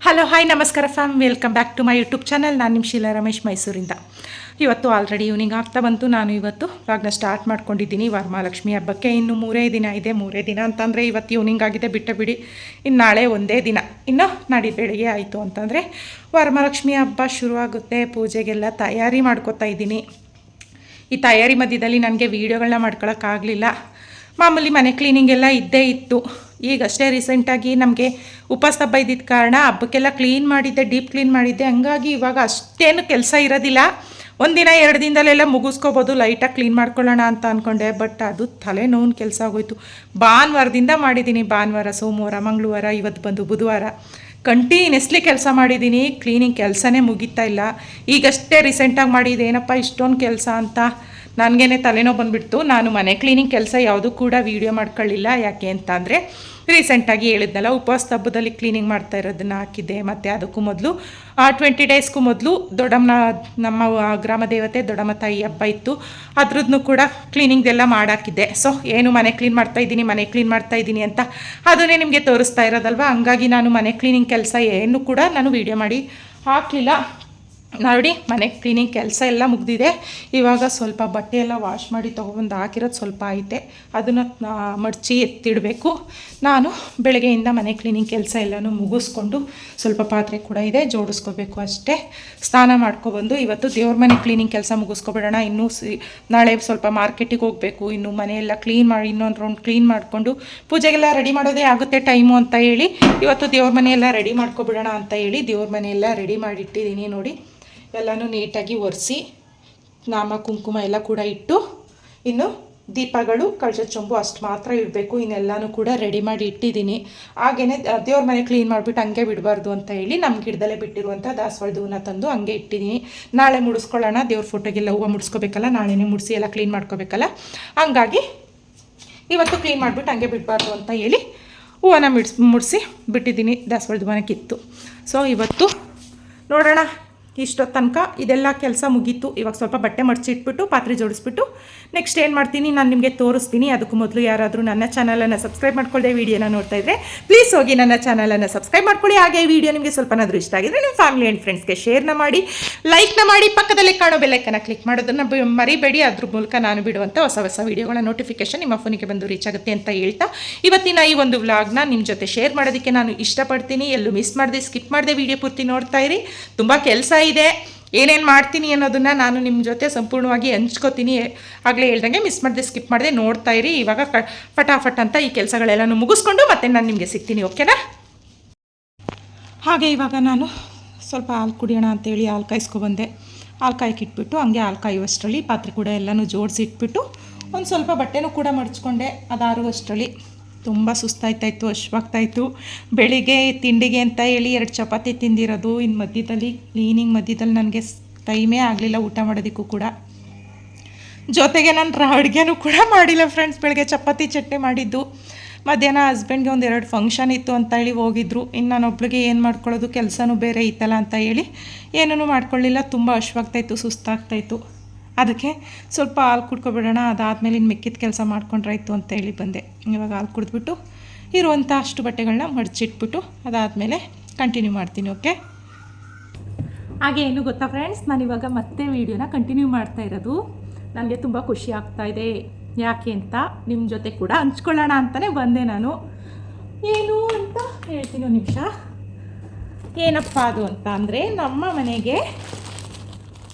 Hello hi ನಮಸ್ಕಾರ fam welcome back to my YouTube channel ನಾನು ನಿಮ್ಮ ಶೀಲಾ ರಮೇಶ್ ಮೈಸೂರಿಂದ ಇವತ್ತು ಆಲ್ರೆಡಿ ಈವ್ನಿಂಗ್ ಆಗ್ತಾ ಬಂತು. ನಾನು ಇವತ್ತು ಇವಾಗ ಸ್ಟಾರ್ಟ್ ಮಾಡ್ಕೊಂಡಿದ್ದೀನಿ. ವರಮಹಾಲಕ್ಷ್ಮಿ ಹಬ್ಬಕ್ಕೆ ಇನ್ನು ಮೂರೇ ದಿನ ಇದೆ. ಮೂರೇ ದಿನ ಅಂತಂದರೆ ಇವತ್ತು ಈವ್ನಿಂಗ್ ಆಗಿದೆ. ಬಿಟ್ಟ ಬಿಡಿ. ಇನ್ನು ನಾಳೆ ಒಂದೇ ದಿನ. ಇನ್ನು ನಾಡಿ ಬೆಳಿಗ್ಗೆ ಆಯಿತು ಅಂತಂದರೆ ವರಮಹಾಲಕ್ಷ್ಮಿ ಹಬ್ಬ ಶುರುವಾಗುತ್ತೆ. ಪೂಜೆಗೆಲ್ಲ ತಯಾರಿ ಮಾಡ್ಕೋತಾ ಇದ್ದೀನಿ. ಈ ತಯಾರಿ ಮಧ್ಯದಲ್ಲಿ ನನಗೆ ವೀಡಿಯೋಗಳನ್ನ ಮಾಡ್ಕೊಳಕ್ಕಾಗಲಿಲ್ಲ ಮಾಮೂಲಿ ಮನೆ ಕ್ಲೀನಿಂಗ್ ಎಲ್ಲ ಇದ್ದೇ ಇತ್ತು. ಈಗಷ್ಟೇ ರೀಸೆಂಟಾಗಿ ನಮಗೆ ಉಪವಾಸ ಹಬ್ಬ ಇದ್ದಿದ್ದ ಕಾರಣ ಹಬ್ಬಕ್ಕೆಲ್ಲ ಕ್ಲೀನ್ ಮಾಡಿದ್ದೆ ಡೀಪ್ ಕ್ಲೀನ್ ಮಾಡಿದ್ದೆ. ಹಂಗಾಗಿ ಇವಾಗ ಅಷ್ಟೇನು ಕೆಲಸ ಇರೋದಿಲ್ಲ. ಒಂದಿನ ಎರಡು ದಿನದಲ್ಲೆಲ್ಲ ಮುಗಿಸ್ಕೋಬೋದು ಲೈಟಾಗಿ ಕ್ಲೀನ್ ಮಾಡ್ಕೊಳ್ಳೋಣ ಅಂತ ಅಂದ್ಕೊಂಡೆ ಬಟ್ ಅದು ತಲೆನೋವಿನ ಕೆಲಸ ಆಗೋಯ್ತು. ಭಾನುವಾರದಿಂದ ಮಾಡಿದ್ದೀನಿ, ಭಾನುವಾರ, ಸೋಮವಾರ, ಮಂಗಳವಾರ, ಇವತ್ತು ಬಂದು ಬುಧವಾರ. ಕಂಟಿನ್ಯೂಸ್ಲಿ ಕೆಲಸ ಮಾಡಿದ್ದೀನಿ ಕ್ಲೀನಿಂಗ್ ಕೆಲಸನೇ ಮುಗಿತಾ ಇಲ್ಲ. ಈಗಷ್ಟೇ ರೀಸೆಂಟಾಗಿ ಮಾಡಿದ್ದೇನಪ್ಪ ಇಷ್ಟೊಂದು ಕೆಲಸ ಅಂತ ನನಗೇನೆ ತಲೆನೋ ಬಂದುಬಿಡ್ತು. ನಾನು ಮನೆ ಕ್ಲೀನಿಂಗ್ ಕೆಲಸ ಯಾವುದೂ ಕೂಡ ವೀಡಿಯೋ ಮಾಡ್ಕೊಳ್ಳಿಲ್ಲ. ಯಾಕೆ ಅಂತ ಅಂದರೆ ರೀಸೆಂಟಾಗಿ ಹೇಳಿದ್ನಲ್ಲ, ಉಪವಾಸ ಹಬ್ಬದಲ್ಲಿ ಕ್ಲೀನಿಂಗ್ ಮಾಡ್ತಾ ಇರೋದನ್ನ ಹಾಕಿದ್ದೆ. ಮತ್ತು ಅದಕ್ಕೂ ಮೊದಲು, ಆ ಟ್ವೆಂಟಿ ಡೇಸ್ಗೂ ಮೊದಲು ದೊಡ್ಡಮ್ಮನ ನಮ್ಮ ಗ್ರಾಮ ದೇವತೆ ದೊಡ್ಡಮ್ಮ ತಾಯಿ ಹಬ್ಬ ಇತ್ತು. ಅದ್ರದ್ದು ಕೂಡ ಕ್ಲೀನಿಂಗ್ದೆಲ್ಲ ಮಾಡಾಕಿದ್ದೆ. ಸೊ, ಏನು ಮನೆ ಕ್ಲೀನ್ ಮಾಡ್ತಾ ಇದ್ದೀನಿ, ಮನೆ ಕ್ಲೀನ್ ಮಾಡ್ತಾ ಇದ್ದೀನಿ ಅಂತ ಅದನ್ನೇ ನಿಮಗೆ ತೋರಿಸ್ತಾ ಇರೋದಲ್ವ? ಹಂಗಾಗಿ ನಾನು ಮನೆ ಕ್ಲೀನಿಂಗ್ ಕೆಲಸ ಏನು ಕೂಡ ನಾನು ವೀಡಿಯೋ ಮಾಡಿ ಹಾಕಲಿಲ್ಲ. ನೋಡಿ ಮನೆ ಕ್ಲೀನಿಂಗ್ ಕೆಲಸ ಎಲ್ಲ ಮುಗ್ದಿದೆ. ಇವಾಗ ಸ್ವಲ್ಪ ಬಟ್ಟೆ ಎಲ್ಲ ವಾಶ್ ಮಾಡಿ ತೊಗೊಬಂದು ಹಾಕಿರೋದು ಸ್ವಲ್ಪ ಐತೆ. ಅದನ್ನು ಮಡಚಿ ಎತ್ತಿಡಬೇಕು. ನಾನು ಬೆಳಗ್ಗೆಯಿಂದ ಮನೆ ಕ್ಲೀನಿಂಗ್ ಕೆಲಸ ಎಲ್ಲನೂ ಮುಗಿಸ್ಕೊಂಡು ಸ್ವಲ್ಪ ಪಾತ್ರೆ ಕೂಡ ಇದೆ, ಜೋಡಿಸ್ಕೋಬೇಕು ಅಷ್ಟೇ. ಸ್ನಾನ ಮಾಡ್ಕೊಬಂದು ಇವತ್ತು ದೇವ್ರ ಮನೆ ಕ್ಲೀನಿಂಗ್ ಕೆಲಸ ಮುಗಿಸ್ಕೊಬಿಡೋಣ. ಇನ್ನೂ ನಾಳೆ ಸ್ವಲ್ಪ ಮಾರ್ಕೆಟಿಗೆ ಹೋಗಬೇಕು. ಇನ್ನು ಮನೆಯೆಲ್ಲ ಕ್ಲೀನ್ ಮಾಡಿ, ಇನ್ನೊಂದು ರೌಂಡ್ ಕ್ಲೀನ್ ಮಾಡಿಕೊಂಡು ಪೂಜೆಗೆಲ್ಲ ರೆಡಿ ಮಾಡೋದೇ ಆಗುತ್ತೆ ಟೈಮು ಅಂತ ಹೇಳಿ. ಇವತ್ತು ದೇವ್ರ ಮನೆಯೆಲ್ಲ ರೆಡಿ ಮಾಡ್ಕೊಬಿಡೋಣ ಅಂತ ಹೇಳಿ ದೇವ್ರ ಮನೆಯೆಲ್ಲ ರೆಡಿ ಮಾಡಿಟ್ಟಿದ್ದೀನಿ ನೋಡಿ. ಎಲ್ಲನೂ ನೀಟಾಗಿ ಒರೆಸಿ, ನಾಮ, ಕುಂಕುಮ ಎಲ್ಲ ಕೂಡ ಇಟ್ಟು, ಇನ್ನು ದೀಪಗಳು, ಕಳಶ ಚೊಂಬು ಅಷ್ಟು ಮಾತ್ರ ಇಡಬೇಕು. ಇನ್ನೆಲ್ಲನೂ ಕೂಡ ರೆಡಿ ಮಾಡಿ ಇಟ್ಟಿದ್ದೀನಿ. ಹಾಗೇ ದೇವ್ರ ಮನೆ ಕ್ಲೀನ್ ಮಾಡಿಬಿಟ್ಟು ಹಂಗೆ ಬಿಡಬಾರ್ದು ಅಂತ ಹೇಳಿ ನಮ್ಮ ಗಿಡದಲ್ಲೇ ಬಿಟ್ಟಿರುವಂಥ ದಾಸವಾಳದ ಹೂವನ್ನ ತಂದು ಹಂಗೆ ಇಟ್ಟಿದ್ದೀನಿ. ನಾಳೆ ಮುಡಿಸ್ಕೊಳ್ಳೋಣ, ದೇವ್ರ ಫೋಟೋಗೆಲ್ಲ ಹೂವು ಮುಡಿಸ್ಕೋಬೇಕಲ್ಲ, ನಾಳೆನೇ ಮುಡಿಸಿ ಎಲ್ಲ ಕ್ಲೀನ್ ಮಾಡ್ಕೋಬೇಕಲ್ಲ. ಹಂಗಾಗಿ ಇವತ್ತು ಕ್ಲೀನ್ ಮಾಡಿಬಿಟ್ಟು ಹಂಗೆ ಬಿಡಬಾರ್ದು ಅಂತ ಹೇಳಿ ಹೂವನ್ನ ಮಿಡ್ಸ್, ಮುಡಿಸಿ ಬಿಟ್ಟಿದ್ದೀನಿ ದಾಸವಾಳದ ಹೂವನ ಕಿತ್ತು. ಸೊ ಇವತ್ತು ನೋಡೋಣ. ಇಷ್ಟೊತ್ತು ತನಕ ಇದೆಲ್ಲ ಕೆಲಸ ಮುಗೀತು. ಇವಾಗ ಸ್ವಲ್ಪ ಬಟ್ಟೆ ಮಡಚಿಟ್ಬಿಟ್ಟು, ಪಾತ್ರೆ ಜೋಡಿಸ್ಬಿಟ್ಟು ನೆಕ್ಸ್ಟ್ ಏನು ಮಾಡ್ತೀನಿ, ನಾನು ನಿಮಗೆ ತೋರಿಸ್ತೀನಿ. ಅದಕ್ಕೂ ಮೊದಲು ಯಾರಾದರೂ ನನ್ನ ಚಾನಲನ್ನು ಸಬ್ಸ್ಕ್ರೈಬ್ ಮಾಡ್ಕೊಳ್ಳದೆ ವೀಡಿಯೋನ ನೋಡ್ತಾ ಇದ್ದರೆ ಪ್ಲೀಸ್ ಹೋಗಿ ನನ್ನ ಚಾನಲನ್ನು ಸಬ್ಸ್ಕ್ರೈಬ್ ಮಾಡ್ಕೊಳ್ಳಿ. ಹಾಗೆ ಈ ವಿಡಿಯೋ ನಿಮಗೆ ಸ್ವಲ್ಪನಾದರೂ ಇಷ್ಟ ಆಗಿದ್ರೆ ನಿಮ್ಮ ಫ್ಯಾಮಿಲಿ ಆ್ಯಂಡ್ ಫ್ರೆಂಡ್ಸ್ಗೆ ಶೇರ್ನ ಮಾಡಿ ಲೈಕ್ನ ಮಾಡಿ. ಪಕ್ಕದಲ್ಲಿ ಕಾಣೋ ಬೆಲ್ಲೈಕನ್ನ ಕ್ಲಿಕ್ ಮಾಡೋದನ್ನು ಮರಿಬೇಡಿ. ಅದ್ರ ಮೂಲಕ ನಾನು ಬಿಡುವಂಥ ಹೊಸ ಹೊಸ ವೀಡಿಯೋಗಳ ನೋಟಿಫಿಕೇಶನ್ ನಿಮ್ಮ ಫೋನಿಗೆ ಬಂದು ರೀಚ್ ಆಗುತ್ತೆ ಅಂತ ಹೇಳ್ತಾ, ಇವತ್ತಿನ ಈ ಒಂದು ವ್ಲಾಗ್ನ ನಿಮ್ಮ ಜೊತೆ ಶೇರ್ ಮಾಡೋದಕ್ಕೆ ನಾನು ಇಷ್ಟಪಡ್ತೀನಿ. ಎಲ್ಲೂ ಮಿಸ್ ಮಾಡದೆ ಸ್ಕಿಪ್ ಮಾಡದೆ ವೀಡಿಯೋ ಪೂರ್ತಿ ನೋಡ್ತಾ ಇರಿ. ತುಂಬ ಕೆಲಸ ಇದೆ, ಏನೇನು ಮಾಡ್ತೀನಿ ಅನ್ನೋದನ್ನು ನಾನು ನಿಮ್ಮ ಜೊತೆ ಸಂಪೂರ್ಣವಾಗಿ ಹಂಚ್ಕೋತೀನಿ. ಆಗಲೇ ಹೇಳ್ದಂಗೆ ಮಿಸ್ ಮಾಡದೆ ಸ್ಕಿಪ್ ಮಾಡದೆ, ನೋಡ್ತಾ ಇರಿ. ಇವಾಗ ಕ ಫಟಾಫಟ್ ಅಂತ ಈ ಕೆಲಸಗಳೆಲ್ಲನೂ ಮುಗಿಸ್ಕೊಂಡು ಮತ್ತೆ ನಾನು ನಿಮಗೆ ಸಿಗ್ತೀನಿ, ಓಕೆನಾ? ಹಾಗೆ ಇವಾಗ ನಾನು ಸ್ವಲ್ಪ ಹಾಲು ಕುಡಿಯೋಣ ಅಂತೇಳಿ ಹಾಲು ಕಾಯಿಸ್ಕೊಬಂದೆ ಹಾಲು ಕಾಯಕ್ಕಿಟ್ಬಿಟ್ಟು ಹಂಗೆ ಹಾಲು ಕಾಯುವಷ್ಟರಲ್ಲಿ ಪಾತ್ರೆ ಕೂಡ ಎಲ್ಲನೂ ಜೋಡಿಸಿಟ್ಬಿಟ್ಟು ಒಂದು ಸ್ವಲ್ಪ ಬಟ್ಟೆನೂ ಕೂಡ ಮಡಚ್ಕೊಂಡೆ. ಅದಾರುವಷ್ಟರಲ್ಲಿ ತುಂಬ ಸುಸ್ತಾಯ್ತಾಯಿತ್ತು ಹಶ್ವಾಗ್ತಾಯಿತ್ತು ಬೆಳಿಗ್ಗೆ ತಿಂಡಿಗೆ ಅಂತ ಹೇಳಿ ಎರಡು ಚಪಾತಿ ತಿಂದಿರೋದು. ಇನ್ನು ಮಧ್ಯದಲ್ಲಿ ಕ್ಲೀನಿಂಗ್ ಮಧ್ಯದಲ್ಲಿ ನನಗೆ ಟೈಮೇ ಆಗಲಿಲ್ಲ ಊಟ ಮಾಡೋದಕ್ಕೂ ಕೂಡ. ಜೊತೆಗೆ ನಾನು ಅಡುಗೆನೂ ಕೂಡ ಮಾಡಿಲ್ಲ ಫ್ರೆಂಡ್ಸ್ ಬೆಳಗ್ಗೆ ಚಪಾತಿ ಚಟ್ನಿ ಮಾಡಿದ್ದು. ಮಧ್ಯಾಹ್ನ ಹಸ್ಬೆಂಡ್ಗೆ ಒಂದು ಎರಡು ಫಂಕ್ಷನ್ ಇತ್ತು ಅಂತ ಹೇಳಿ ಹೋಗಿದ್ರು. ಇನ್ನು ನಾನೊಬ್ಳಿಗೆ ಏನು ಮಾಡ್ಕೊಳ್ಳೋದು, ಕೆಲಸನೂ ಬೇರೆ ಇತ್ತಲ್ಲ ಅಂತ ಹೇಳಿ ಏನೂ ಮಾಡ್ಕೊಳ್ಳಿಲ್ಲ. ತುಂಬ ಹಶ್ವಾಗ್ತಾಯಿತ್ತು ಸುಸ್ತಾಗ್ತಾಯಿತ್ತು ಅದಕ್ಕೆ ಸ್ವಲ್ಪ ಹಾಲು ಕುಡ್ಕೊಬಿಡೋಣ, ಅದಾದಮೇಲೆ ಇನ್ನು ಮಿಕ್ಕಿದ ಕೆಲಸ ಮಾಡ್ಕೊಂಡ್ರಾಯ್ತು ಅಂತ ಹೇಳಿ ಬಂದೆ. ಇವಾಗ ಹಾಲು ಕುಡಿದ್ಬಿಟ್ಟು ಇರುವಂಥ ಅಷ್ಟು ಬಟ್ಟೆಗಳನ್ನ ಮಡಚಿಟ್ಬಿಟ್ಟು ಅದಾದಮೇಲೆ ಕಂಟಿನ್ಯೂ ಮಾಡ್ತೀನಿ ಓಕೆ ಹಾಗೆ ಏನು ಗೊತ್ತಾ ಫ್ರೆಂಡ್ಸ್ ನಾನು ಇವಾಗ ಮತ್ತೆ ವೀಡಿಯೋನ ಕಂಟಿನ್ಯೂ ಮಾಡ್ತಾ ಇರೋದು. ನನಗೆ ತುಂಬ ಖುಷಿ ಆಗ್ತಾ ಇದೆ. ಯಾಕೆ ಅಂತ ನಿಮ್ಮ ಜೊತೆ ಕೂಡ ಹಂಚ್ಕೊಳ್ಳೋಣ ಅಂತಲೇ ಬಂದೆ ನಾನು. ಏನು ಅಂತ ಹೇಳ್ತೀನಿ ಒಂದು ನಿಮಿಷ. ಏನಪ್ಪ ಅದು ಅಂತ ಅಂದರೆ ನಮ್ಮ ಮನೆಗೆ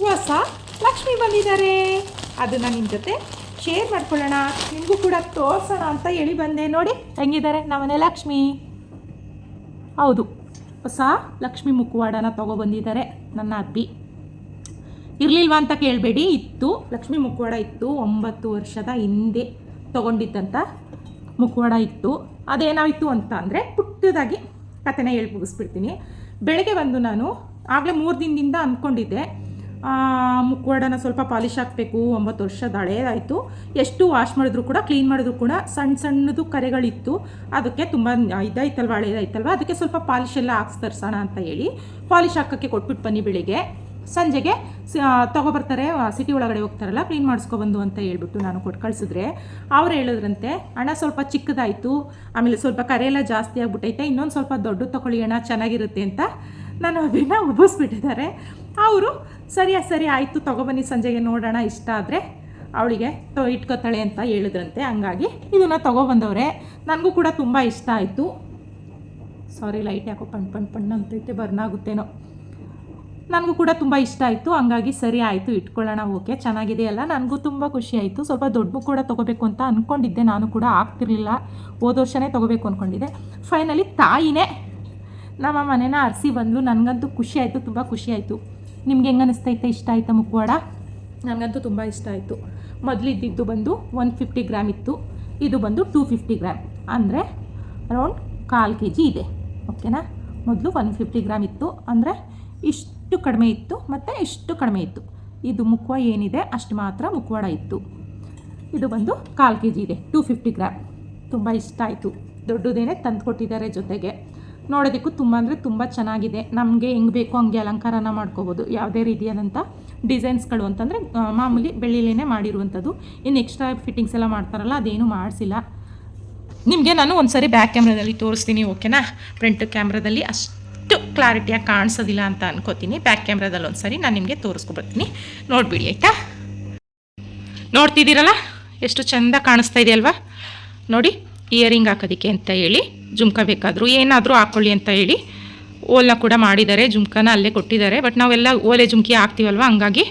ಹೊಸ ಲಕ್ಷ್ಮಿ ಬಂದಿದ್ದಾರೆ. ಅದನ್ನು ನಿಮ್ಮ ಜೊತೆ ಶೇರ್ ಮಾಡ್ಕೊಳ್ಳೋಣ. ನಿಮಗೂ ಕೂಡ ತೋರಿಸೋಣ ಅಂತ ಹೇಳಿ ಬಂದೆ. ನೋಡಿ, ಹೆಂಗಿದ್ದಾರೆ ನಮ್ಮನೆ ಲಕ್ಷ್ಮಿ. ಹೌದು, ಹೊಸ ಲಕ್ಷ್ಮಿ ಮುಖವಾಡನ ತೊಗೊಬಂದಿದ್ದಾರೆ ನನ್ನ ಅಬ್ಬಿ ಇರಲಿಲ್ವಾ ಅಂತ ಕೇಳಬೇಡಿ. ಇತ್ತು, ಲಕ್ಷ್ಮಿ ಮುಖವಾಡ ಇತ್ತು ಒಂಬತ್ತು ವರ್ಷದ ಹಿಂದೆ ತೊಗೊಂಡಿದ್ದಂಥ ಮುಖವಾಡ ಇತ್ತು. ಅದೇನಾಯಿತು ಅಂತ ಅಂದರೆ ಪುಟ್ಟದಾಗಿ ಕಥೆನ ಹೇಳಿ ಮುಗಿಸ್ಬಿಡ್ತೀನಿ. ಬೆಳಗ್ಗೆ ಬಂದು ನಾನು ಆಗಲೇ ಮೂರು ದಿನದಿಂದ ಅಂದ್ಕೊಂಡಿದ್ದೆ. ಮುಖವಾಡನ ಸ್ವಲ್ಪ ಪಾಲಿಶ್ ಹಾಕಬೇಕು. ಒಂಬತ್ತು ವರ್ಷದ ಹಳೇದಾಯಿತು. ಎಷ್ಟು ವಾಶ್ ಮಾಡಿದ್ರು ಕೂಡ ಕ್ಲೀನ್ ಮಾಡಿದ್ರು ಕೂಡ ಸಣ್ಣ ಸಣ್ಣದು ಕರೆಗಳಿತ್ತು. ಅದಕ್ಕೆ ತುಂಬ ಇದಾಯ್ತಲ್ವ, ಹಳೇದಾಯ್ತಲ್ವ? ಅದಕ್ಕೆ ಸ್ವಲ್ಪ ಪಾಲಿಶ್ ಎಲ್ಲ ಹಾಕ್ಸ್ ತರ್ಸೋಣ ಅಂತ ಹೇಳಿ ಪಾಲಿಶ್ ಹಾಕೋಕ್ಕೆ ಕೊಟ್ಬಿಟ್ಟು ಬನ್ನಿ ಬೆಳಿಗ್ಗೆ. ಸಂಜೆಗೆ ತೊಗೊಬರ್ತಾರೆ ಸಿಟಿ ಒಳಗಡೆ ಹೋಗ್ತಾರಲ್ಲ ಕ್ಲೀನ್ ಮಾಡಿಸ್ಕೊಬಂದು ಅಂತ ಹೇಳ್ಬಿಟ್ಟು ನಾನು ಕೊಟ್ಟು ಕಳಿಸಿದ್ರೆ. ಅವ್ರು ಹೇಳಿದ್ರಂತೆ ಹಣ ಸ್ವಲ್ಪ ಚಿಕ್ಕದಾಯಿತು. ಆಮೇಲೆ ಸ್ವಲ್ಪ ಕರೆ ಎಲ್ಲ ಜಾಸ್ತಿ ಆಗಿಬಿಟ್ಟೈತೆ ಇನ್ನೊಂದು ಸ್ವಲ್ಪ ದೊಡ್ಡ ತೊಗೊಳ್ಳಿ ಹಣ ಚೆನ್ನಾಗಿರುತ್ತೆ ಅಂತ ನಾನು ಅದನ್ನು ಉಬ್ಬಿಸ್ಬಿಟ್ಟಿದ್ದಾರೆ ಅವರು, ಸರಿ ಸರಿ ಆಯಿತು ತೊಗೊಬನ್ನಿ ಸಂಜೆಗೆ ನೋಡೋಣ, ಇಷ್ಟ ಆದರೆ ಅವಳಿಗೆ ತೊ, ಇಟ್ಕೋತಾಳೆ ಅಂತ ಹೇಳಿದ್ರಂತೆ. ಹಂಗಾಗಿ ಇದನ್ನು ತೊಗೊಬಂದವ್ರೆ ನನಗೂ ಕೂಡ ತುಂಬ ಇಷ್ಟ ಆಯಿತು. ಸಾರಿ, ಲೈಟ್ ಯಾಕೋ ಪಣ್ ಪಣ್ ಪಣ್ ಅಂತೈತೆ, ಬರ್ನ್ ಆಗುತ್ತೇನೋ. ನನಗೂ ಕೂಡ ತುಂಬ ಇಷ್ಟ ಆಯಿತು. ಹಂಗಾಗಿ ಸರಿ ಆಯಿತು, ಇಟ್ಕೊಳ್ಳೋಣ, ಓಕೆ. ಚೆನ್ನಾಗಿದೆಯಲ್ಲ? ನನಗೂ ತುಂಬ ಖುಷಿ ಆಯಿತು. ಸ್ವಲ್ಪ ದೊಡ್ಡ ಕೂಡ ತೊಗೋಬೇಕು ಅಂತ ಅಂದ್ಕೊಂಡಿದ್ದೆ ನಾನು ಕೂಡ ಆಗ್ತಿರ್ಲಿಲ್ಲ. ಹೋದ ವರ್ಷನೇ ತೊಗೋಬೇಕು ಅಂದ್ಕೊಂಡಿದ್ದೆ ಫೈನಲಿ ತಾಯಿನೇ ನಮ್ಮ ಮನೇನ ಅರಸಿ ಬಂದಳು ನನಗಂತೂ ಖುಷಿ ಆಯಿತು, ತುಂಬ ಖುಷಿ ಆಯಿತು. ನಿಮ್ಗೆ ಹೆಂಗೆ ಅನಿಸ್ತೈತೆ? ಇಷ್ಟ ಆಯಿತಾ ಮುಖವಾಡ? ನನಗಂತೂ ತುಂಬ ಇಷ್ಟ ಆಯಿತು. ಮೊದಲಿದ್ದಿದ್ದು ಬಂದು ಒನ್ ಫಿಫ್ಟಿ ಗ್ರಾಮ್ ಇತ್ತು. ಇದು ಬಂದು ಟೂ ಫಿಫ್ಟಿ ಗ್ರಾಮ್ ಅಂದರೆ ಅರೌಂಡ್ ಕಾಲು ಕೆ ಜಿ ಇದೆ ಓಕೆನಾ ಮೊದಲು ಒನ್ ಫಿಫ್ಟಿ ಗ್ರಾಮ್ ಇತ್ತು. ಅಂದರೆ ಇಷ್ಟು ಕಡಿಮೆ ಇತ್ತು ಮತ್ತು ಇಷ್ಟು ಕಡಿಮೆ ಇತ್ತು. ಇದು ಮುಖವ ಏನಿದೆ ಅಷ್ಟು ಮಾತ್ರ ಮುಖವಾಡ ಇತ್ತು. ಇದು ಬಂದು ಕಾಲು ಕೆ ಜಿ ಇದೆ ಟೂ ಫಿಫ್ಟಿ ಗ್ರಾಮ್ ತುಂಬ ಇಷ್ಟ ಆಯಿತು. ದೊಡ್ಡದೇನೆ ತಂದು ಕೊಟ್ಟಿದ್ದಾರೆ ಜೊತೆಗೆ. ನೋಡೋದಕ್ಕೂ ತುಂಬ ಅಂದರೆ ತುಂಬ ಚೆನ್ನಾಗಿದೆ. ನಮಗೆ ಹೆಂಗೆ ಬೇಕೋ ಹಂಗೆ ಅಲಂಕಾರನ ಮಾಡ್ಕೋಬೋದು. ಯಾವುದೇ ರೀತಿಯಾದಂಥ ಡಿಸೈನ್ಸ್ಗಳು ಅಂತಂದರೆ ಮಾಮೂಲಿ ಬೆಳ್ಳಿಲೇನೆ ಮಾಡಿರುವಂಥದ್ದು. ಇನ್ನು ಎಕ್ಸ್ಟ್ರಾ ಫಿಟ್ಟಿಂಗ್ಸ್ ಎಲ್ಲ ಮಾಡ್ತಾರಲ್ಲ, ಅದೇನು ಮಾಡಿಸಿಲ್ಲ. ನಿಮಗೆ ನಾನು ಒಂದು ಬ್ಯಾಕ್ ಕ್ಯಾಮ್ರಾದಲ್ಲಿ ತೋರಿಸ್ತೀನಿ ಓಕೆನಾ ಫ್ರಂಟ್ ಕ್ಯಾಮ್ರಾದಲ್ಲಿ ಅಷ್ಟು ಕ್ಲಾರಿಟಿಯಾಗಿ ಕಾಣಿಸೋದಿಲ್ಲ ಅಂತ ಅನ್ಕೋತೀನಿ. ಬ್ಯಾಕ್ ಕ್ಯಾಮ್ರಾದಲ್ಲಿ ಒಂದು ನಾನು ನಿಮಗೆ ತೋರಿಸ್ಕೊಬರ್ತೀನಿ. ನೋಡಿಬಿಡಿ, ಆಯಿತಾ? ನೋಡ್ತಿದ್ದೀರಲ್ಲ? ಎಷ್ಟು ಚೆಂದ ಕಾಣಿಸ್ತಾ ಇದೆಯಲ್ವಾ? ನೋಡಿ. ಇಯರಿಂಗ್ ಹಾಕೋದಕ್ಕೆ ಅಂತ ಹೇಳಿ ಜುಮ್ಕ ಬೇಕಾದರೂ ಏನಾದರೂ ಹಾಕ್ಕೊಳ್ಳಿ ಅಂತ ಹೇಳಿ ಓಲ್ನ ಕೂಡ ಮಾಡಿದ್ದಾರೆ, ಜುಮ್ಕನ ಅಲ್ಲೇ ಕೊಟ್ಟಿದ್ದಾರೆ. ಬಟ್ ನಾವೆಲ್ಲ ಓಲೆ ಜುಮ್ಕಿ ಹಾಕ್ತೀವಲ್ವ? ಹಂಗಾಗಿ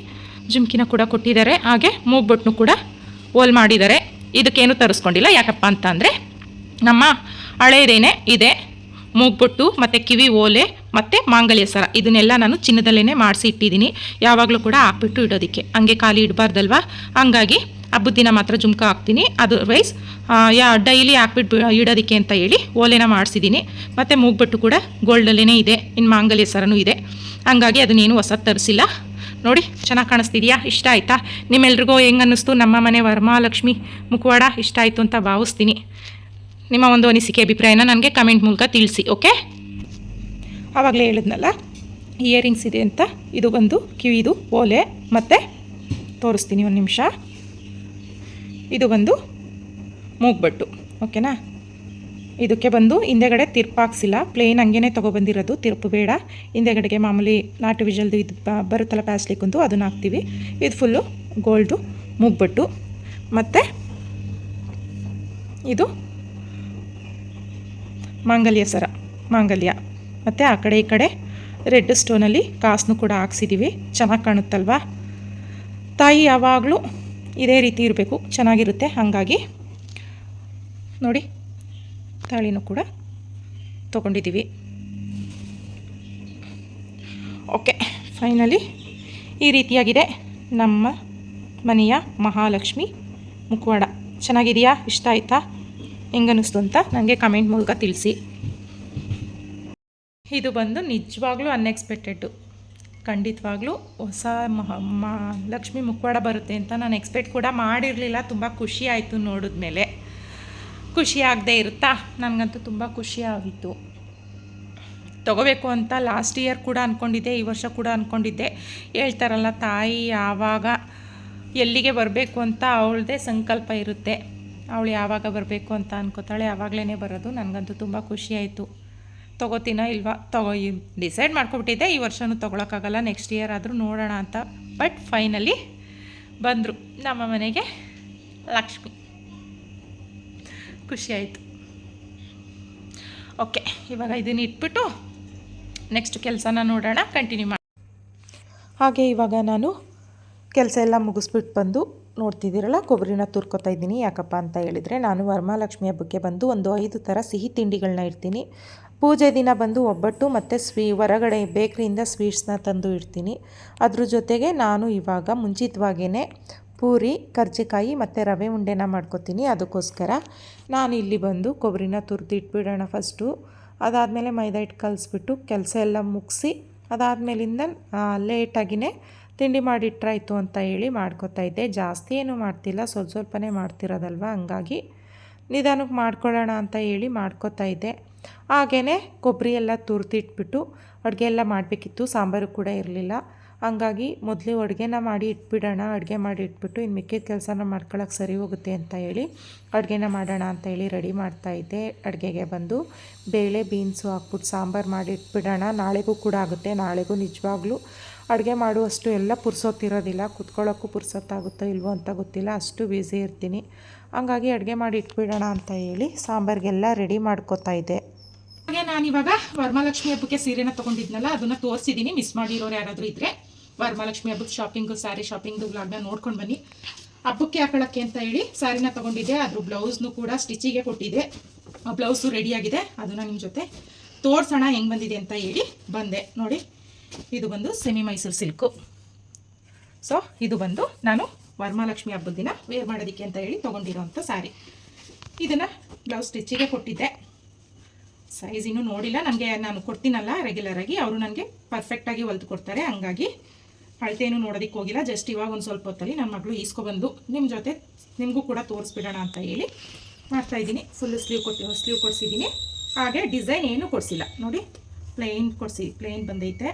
ಜುಮ್ಕಿನ ಕೂಡ ಕೊಟ್ಟಿದ್ದಾರೆ. ಹಾಗೆ ಮೂಗ್ಬೊಟ್ಟನು ಕೂಡ ಓಲ್ ಮಾಡಿದ್ದಾರೆ. ಇದಕ್ಕೇನು ತರಿಸ್ಕೊಂಡಿಲ್ಲ. ಯಾಕಪ್ಪ ಅಂತ ಅಂದರೆ ನಮ್ಮ ಹಳೆಯದೇನೆ ಇದೆ ಮೂಗ್ಬೊಟ್ಟು, ಮತ್ತು ಕಿವಿ ಓಲೆ, ಮತ್ತು ಮಾಂಗಲ್ಯ ಸರ. ಇದನ್ನೆಲ್ಲ ನಾನು ಚಿನ್ನದಲ್ಲೇ ಮಾಡಿಸಿ ಇಟ್ಟಿದ್ದೀನಿ. ಯಾವಾಗಲೂ ಕೂಡ ಹಾಕ್ಬಿಟ್ಟು ಇಡೋದಕ್ಕೆ. ಹಂಗೆ ಖಾಲಿ ಇಡಬಾರ್ದಲ್ವ? ಹಂಗಾಗಿ ಹಬ್ಬದ ದಿನ ಮಾತ್ರ ಜುಮ್ಕ ಹಾಕ್ತೀನಿ. ಅದರ್ವೈಸ್ ಯಾ ಡೈಲಿ ಹಾಕ್ಬಿಟ್ಟು ಇಡೋದಕ್ಕೆ ಅಂತ ಹೇಳಿ ಓಲೆನ ಮಾಡಿಸಿದ್ದೀನಿ ಮತ್ತು ಮೂಗ್ಬಟ್ಟು ಕೂಡ ಗೋಲ್ಡಲ್ಲೇ ಇದೆ. ಇನ್ನು ಮಾಂಗಲ್ಯ ಸರನೂ ಇದೆ. ಹಂಗಾಗಿ ಅದನ್ನೇನು ಹೊಸ ತರಿಸಿಲ್ಲ. ನೋಡಿ, ಚೆನ್ನಾಗಿ ಕಾಣಿಸ್ತಿದೆಯಾ? ಇಷ್ಟ ಆಯಿತಾ? ನಿಮ್ಮೆಲ್ರಿಗೂ ಹೆಂಗೆ ಅನ್ನಿಸ್ತು? ನಮ್ಮ ಮನೆ ವರಮಹಾಲಕ್ಷ್ಮಿ ಮುಖವಾಡ ಇಷ್ಟ ಆಯಿತು ಅಂತ ಭಾವಿಸ್ತೀನಿ. ನಿಮ್ಮ ಒಂದು ಅನಿಸಿಕೆ, ಅಭಿಪ್ರಾಯನ ನನಗೆ ಕಮೆಂಟ್ ಮೂಲಕ ತಿಳಿಸಿ, ಓಕೆ? ಆವಾಗಲೇ ಹೇಳಿದ್ನಲ್ಲ ಇಯರಿಂಗ್ಸ್ ಇದೆ ಅಂತ. ಇದು ಬಂದು ಕಿವಿದು, ಓಲೆ, ಮತ್ತು ತೋರಿಸ್ತೀನಿ ಒಂದು ನಿಮಿಷ. ಇದು ಬಂದು ಮೂಗ್ಬಟ್ಟು, ಓಕೆನಾ? ಇದಕ್ಕೆ ಬಂದು ಹಿಂದೆಗಡೆ ತಿರ್ಪಾಕ್ಸಿಲ್ಲ ಪ್ಲೇನ್ ಹಂಗೇ ತೊಗೊಬಂದಿರೋದು, ತಿರುಪು ಬೇಡ. ಹಿಂದೆಗಡೆಗೆ ಮಾಮೂಲಿ ನಾಟು ವಿಜಲ್ದು ಇದು ಬರುತ್ತಲ್ಲ ಪ್ಲಾಸ್ಟಿಕ್ ಒಂದು, ಅದನ್ನು ಹಾಕ್ತೀವಿ. ಇದು ಫುಲ್ಲು ಗೋಲ್ಡು ಮೂಗ್ಬಟ್ಟು. ಮತ್ತು ಇದು ಮಾಂಗಲ್ಯ ಸರ, ಮಾಂಗಲ್ಯ. ಮತ್ತು ಆ ಕಡೆ ಈ ಕಡೆ ರೆಡ್ ಸ್ಟೋನಲ್ಲಿ ಕಾಸನ್ನು ಕೂಡ ಹಾಕ್ಸಿದ್ದೀವಿ ಚೆನ್ನಾಗಿ ಕಾಣುತ್ತಲ್ವಾ? ತಾಯಿ ಯಾವಾಗಲೂ ಇದೇ ರೀತಿ ಇರಬೇಕು. ಚೆನ್ನಾಗಿರುತ್ತೆ. ಹಾಗಾಗಿ ನೋಡಿ, ತಾಳಿನೂ ಕೂಡ ತೊಗೊಂಡಿದ್ದೀವಿ. ಓಕೆ, ಫೈನಲಿ ಈ ರೀತಿಯಾಗಿದೆ ನಮ್ಮ ಮನೆಯ ಮಹಾಲಕ್ಷ್ಮಿ ಮುಖವಾಡ. ಚೆನ್ನಾಗಿದೆಯಾ? ಇಷ್ಟ ಆಯಿತಾ? ಹೆಂಗನ್ನಿಸ್ತು ಅಂತ ನನಗೆ ಕಮೆಂಟ್ ಮೂಲಕ ತಿಳಿಸಿ. ಇದು ಬಂದು ನಿಜವಾಗ್ಲೂ ಅನ್ಎಕ್ಸ್ಪೆಕ್ಟೆಡ್ಡು ಖಂಡಿತವಾಗ್ಲೂ ಹೊಸ ಲಕ್ಷ್ಮಿ ಮುಖವಾಡ ಬರುತ್ತೆ ಅಂತ ನಾನು ಎಕ್ಸ್ಪೆಕ್ಟ್ ಕೂಡ ಮಾಡಿರಲಿಲ್ಲ. ತುಂಬ ಖುಷಿ ಆಯಿತು ನೋಡಿದ್ಮೇಲೆ ಖುಷಿ ಆಗದೆ ಇರುತ್ತಾ? ನನಗಂತೂ ತುಂಬ ಖುಷಿ ಆಗಿತ್ತು ತಗೋಬೇಕು ಅಂತ ಲಾಸ್ಟ್ ಇಯರ್ ಕೂಡ ಅಂದ್ಕೊಂಡಿದ್ದೆ ಈ ವರ್ಷ ಕೂಡ ಅಂದ್ಕೊಂಡಿದ್ದೆ ಹೇಳ್ತಾರಲ್ಲ, ತಾಯಿ ಯಾವಾಗ ಎಲ್ಲಿಗೆ ಬರಬೇಕು ಅಂತ ಅವಳದೇ ಸಂಕಲ್ಪ ಇರುತ್ತೆ. ಅವಳು ಯಾವಾಗ ಬರಬೇಕು ಅಂತ ಅನ್ಕೋತಾಳೆ ಆವಾಗಲೇ ಬರೋದು. ನನಗಂತೂ ತುಂಬ ಖುಷಿಯಾಯಿತು ತೊಗೋತೀನೋ ಇಲ್ವಾ? ತಗೋ ಡಿಸೈಡ್ ಮಾಡ್ಕೊಬಿಟ್ಟಿದ್ದೆ. ಈ ವರ್ಷನೂ ತೊಗೊಳಕ್ಕಾಗಲ್ಲ. ನೆಕ್ಸ್ಟ್ ಇಯರ್ ಆದರೂ ನೋಡೋಣ ಅಂತ. ಬಟ್ ಫೈನಲಿ ಬಂದರು ನಮ್ಮ ಮನೆಗೆ ಲಕ್ಷ್ಮಿ. ಖುಷಿ ಆಯಿತು. ಓಕೆ ಇವಾಗ ಇದನ್ನು ಇಟ್ಬಿಟ್ಟು ನೆಕ್ಸ್ಟ್ ಕೆಲಸನ ನೋಡೋಣ. ಕಂಟಿನ್ಯೂ ಮಾಡಿ ಹಾಗೆ ಇವಾಗ ನಾನು ಕೆಲಸ ಎಲ್ಲ ಮುಗಿಸ್ಬಿಟ್ಟು ಬಂದು ನೋಡ್ತಿದ್ದೀರಲ್ಲ, ಕೊಬ್ಬರಿನ ತುರ್ಕೊತಾ ಇದ್ದೀನಿ. ಯಾಕಪ್ಪ ಅಂತ ಹೇಳಿದರೆ, ನಾನು ವರಮಹಾಲಕ್ಷ್ಮಿ ಹಬ್ಬಕ್ಕೆ ಬಂದು ಒಂದು ಐದು ಥರ ಸಿಹಿ ತಿಂಡಿಗಳನ್ನ ಇಡ್ತೀನಿ. ಪೂಜೆ ದಿನ ಬಂದು ಒಬ್ಬಟ್ಟು ಮತ್ತು ಸ್ವೀ ಹೊರಗಡೆ ಬೇಕ್ರಿಯಿಂದ ಸ್ವೀಟ್ಸ್ನ ತಂದು ಇಡ್ತೀನಿ. ಅದ್ರ ಜೊತೆಗೆ ನಾನು ಇವಾಗ ಮುಂಚಿತವಾಗೇ ಪೂರಿ, ಕರ್ಜಿಕಾಯಿ ಮತ್ತು ರವೆ ಉಂಡೆನ ಮಾಡ್ಕೊತೀನಿ. ಅದಕ್ಕೋಸ್ಕರ ನಾನು ಇಲ್ಲಿ ಬಂದು ಕೊಬ್ಬರಿನ ತುರಿದು ಇಟ್ಬಿಡೋಣ ಫಸ್ಟು ಅದಾದಮೇಲೆ ಮೈದಾ ಹಿಟ್ಟು ಕಲಿಸ್ಬಿಟ್ಟು ಕೆಲಸ ಎಲ್ಲ ಮುಗಿಸಿ ಅದಾದಮೇಲಿಂದ ಲೇಟಾಗಿನೇ ತಿಂಡಿ ಮಾಡಿಟ್ರಾಯಿತು ಅಂತ ಹೇಳಿ ಮಾಡ್ಕೋತಾ ಇದ್ದೆ. ಜಾಸ್ತಿ ಏನು ಮಾಡ್ತಿಲ್ಲ, ಸ್ವಲ್ಪ ಸ್ವಲ್ಪನೇ ಮಾಡ್ತಿರೋದಲ್ವ? ಹಂಗಾಗಿ ನಿಧಾನಕ್ಕೆ ಮಾಡ್ಕೊಳ್ಳೋಣ ಅಂತ ಹೇಳಿ ಮಾಡ್ಕೋತಾ ಇದ್ದೆ. ಹಾಗೆಯೇ ಕೊಬ್ಬರಿ ಎಲ್ಲ ತುರ್ದಿಟ್ಬಿಟ್ಟು ಅಡುಗೆ ಎಲ್ಲ ಮಾಡಬೇಕಿತ್ತು, ಸಾಂಬಾರು ಕೂಡ ಇರಲಿಲ್ಲ. ಹಂಗಾಗಿ ಮೊದಲೇ ಅಡುಗೆನ ಮಾಡಿ ಇಟ್ಬಿಡೋಣ, ಅಡುಗೆ ಮಾಡಿ ಇಟ್ಬಿಟ್ಟು ಇನ್ನು ಮಿಕ್ಕಿದ ಕೆಲಸನ ಮಾಡ್ಕೊಳ್ಳೋಕೆ ಸರಿ ಹೋಗುತ್ತೆ ಅಂತ ಹೇಳಿ ಅಡುಗೆನ ಮಾಡೋಣ ಅಂತ ಹೇಳಿ ರೆಡಿ ಮಾಡ್ತಾ ಇದ್ದೆ. ಅಡುಗೆಗೆ ಬಂದು ಬೇಳೆ, ಬೀನ್ಸು ಹಾಕ್ಬಿಟ್ಟು ಸಾಂಬಾರು ಮಾಡಿ ಇಟ್ಬಿಡೋಣ. ನಾಳೆಗೂ ಕೂಡ ಆಗುತ್ತೆ, ನಾಳೆಗೂ ನಿಜವಾಗ್ಲೂ ಅಡುಗೆ ಮಾಡುವಷ್ಟು ಎಲ್ಲ ಪುರ್ಸೊತ್ತಿರೋದಿಲ್ಲ. ಕುತ್ಕೊಳ್ಳೋಕ್ಕೂ ಪುರ್ಸೊತ್ತಾಗುತ್ತೋ ಇಲ್ವೋ ಅಂತ ಗೊತ್ತಿಲ್ಲ, ಅಷ್ಟು ಬ್ಯುಸಿ ಇರ್ತೀನಿ. ಹಂಗಾಗಿ ಅಡುಗೆ ಮಾಡಿ ಇಟ್ಬಿಡೋಣ ಅಂತ ಹೇಳಿ ಸಾಂಬಾರಿಗೆಲ್ಲ ರೆಡಿ ಮಾಡ್ಕೋತಾ ಇದ್ದೆ. ಹಾಗೆ ನಾನಿವಾಗ ವರಮಹಾಲಕ್ಷ್ಮಿ ಹಬ್ಬಕ್ಕೆ ಸೀರೆನ ತಗೊಂಡಿದ್ನಲ್ಲ, ಅದನ್ನ ತೋರಿಸಿದ್ದೀನಿ ಮಿಸ್ ಮಾಡಿರೋರು ಯಾರಾದರೂ ಇದ್ರೆ ವರಮಹಾಲಕ್ಷ್ಮಿ ಹಬ್ಬದ ಶಾಪಿಂಗು ಸ್ಯಾರಿ ಶಾಪಿಂಗ್ದು ಬ್ಲಾಗ್ನ ನೋಡ್ಕೊಂಡು ಬನ್ನಿ. ಹಬ್ಬಕ್ಕೆ ಹಾಕೊಳ್ಳೋಕ್ಕೆ ಅಂತ ಹೇಳಿ ಸ್ಯಾರಿನ ತಗೊಂಡಿದ್ದೆ. ಅದ್ರ ಬ್ಲೌಸ್ನು ಕೂಡ ಸ್ಟಿಚಿಗೆ ಕೊಟ್ಟಿದ್ದೆ ಆ ಬ್ಲೌಸು ರೆಡಿಯಾಗಿದೆ ಅದನ್ನು ನಿಮ್ಮ ಜೊತೆ ತೋರ್ಸೋಣ ಹೆಂಗೆ ಬಂದಿದೆ ಅಂತ ಹೇಳಿ ಬಂದೆ. ನೋಡಿ, ಇದು ಬಂದು ಸೆಮಿ ಮೈಸೂರು ಸಿಲ್ಕು ಸೊ ಇದು ಬಂದು ನಾನು ವರಮಹಾಲಕ್ಷ್ಮಿ ಹಬ್ಬದ ದಿನ ವೇರ್ ಮಾಡೋದಕ್ಕೆ ಅಂತ ಹೇಳಿ ತೊಗೊಂಡಿರೋಂಥ ಸ್ಯಾರಿ ಇದನ್ನು ಬ್ಲೌಸ್ ಸ್ಟಿಚ್ಚಿಗೆ ಕೊಟ್ಟಿದ್ದೆ. ಸೈಜ್ ಇನ್ನೂ ನೋಡಿಲ್ಲ. ನನಗೆ ನಾನು ಕೊಡ್ತೀನಲ್ಲ ರೆಗ್ಯುಲರಾಗಿ ಅವರು ನನಗೆ ಪರ್ಫೆಕ್ಟಾಗಿ ಹೊಲ್ದು ಕೊಡ್ತಾರೆ. ಹಂಗಾಗಿ ಅಳತೆನೂ ನೋಡೋದಕ್ಕೆ ಹೋಗಿಲ್ಲ. ಜಸ್ಟ್ ಇವಾಗ ಒಂದು ಸ್ವಲ್ಪ ಹೊತ್ತಲ್ಲಿ ನನ್ನ ಮಗಳು ಈಸ್ಕೊಬಂದು ನಿಮ್ಮ ಜೊತೆ ನಿಮಗೂ ಕೂಡ ತೋರಿಸ್ಬಿಡೋಣ ಅಂತ ಹೇಳಿ ಮಾಡ್ತಾ ಇದ್ದೀನಿ. ಫುಲ್ ಸ್ಲೀವ್ ಕೊಟ್ಟು ಸ್ಲೀವ್ ಕೊಡಿಸಿದ್ದೀನಿ. ಹಾಗೆ ಡಿಸೈನ್ ಏನೂ ಕೊಡಿಸಿಲ್ಲ. ನೋಡಿ ಪ್ಲೇನ್ ಕೊಡಿಸಿ ಪ್ಲೇನ್ ಬಂದೈತೆ.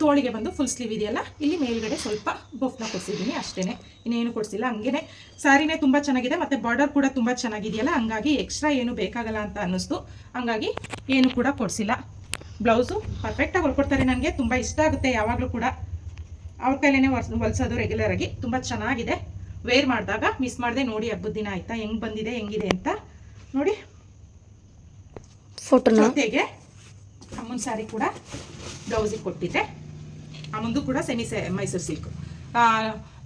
ತೋಳಿಗೆ ಬಂದು ಫುಲ್ ಸ್ಲೀವ್ ಇದೆಯಲ್ಲ ಇಲ್ಲಿ ಮೇಲ್ಗಡೆ ಸ್ವಲ್ಪ ಬೊಫ್ನ ಕೊಡ್ಸಿದ್ದೀನಿ ಅಷ್ಟೇ ಇನ್ನೇನು ಕೊಡಿಸಿಲ್ಲ ಹಂಗೇನೆ. ಸ್ಯಾರಿನೇ ತುಂಬ ಚೆನ್ನಾಗಿದೆ ಮತ್ತು ಬಾರ್ಡರ್ ಕೂಡ ತುಂಬ ಚೆನ್ನಾಗಿದೆಯಲ್ಲ ಹಂಗಾಗಿ ಎಕ್ಸ್ಟ್ರಾ ಏನು ಬೇಕಾಗಲ್ಲ ಅಂತ ಅನ್ನಿಸ್ತು. ಹಂಗಾಗಿ ಏನು ಕೂಡ ಕೊಡಿಸಿಲ್ಲ. ಬ್ಲೌಸು ಪರ್ಫೆಕ್ಟಾಗಿ ಹೊಲ್ಕೊಡ್ತಾರೆ ನನಗೆ ತುಂಬ ಇಷ್ಟ ಆಗುತ್ತೆ ಯಾವಾಗಲೂ ಕೂಡ. ಅವ್ರ ಕೈಲೇ ಹೊಲ್ಸ್ ಹೊಲ್ಸೋದು ರೆಗ್ಯುಲರಾಗಿ ತುಂಬ ಚೆನ್ನಾಗಿದೆ. ವೇರ್ ಮಾಡಿದಾಗ ಮಿಸ್ ಮಾಡಿದೆ ನೋಡಿ ಹಬ್ಬದ ದಿನ ಆಯಿತಾ ಹೆಂಗೆ ಬಂದಿದೆ ಹೆಂಗಿದೆ ಅಂತ. ನೋಡಿ. ಫೋಟೋ ಜೊತೆಗೆ ಅಮ್ಮನ ಸ್ಯಾರಿ ಕೂಡ ಬ್ಲೌಸಿಗೆ ಕೊಟ್ಟಿದ್ದೆ. ಅಮ್ಮಂದು ಕೂಡ ಸೆಮಿ ಸೆ, ಮೈಸೂರು ಸಿಲ್ಕು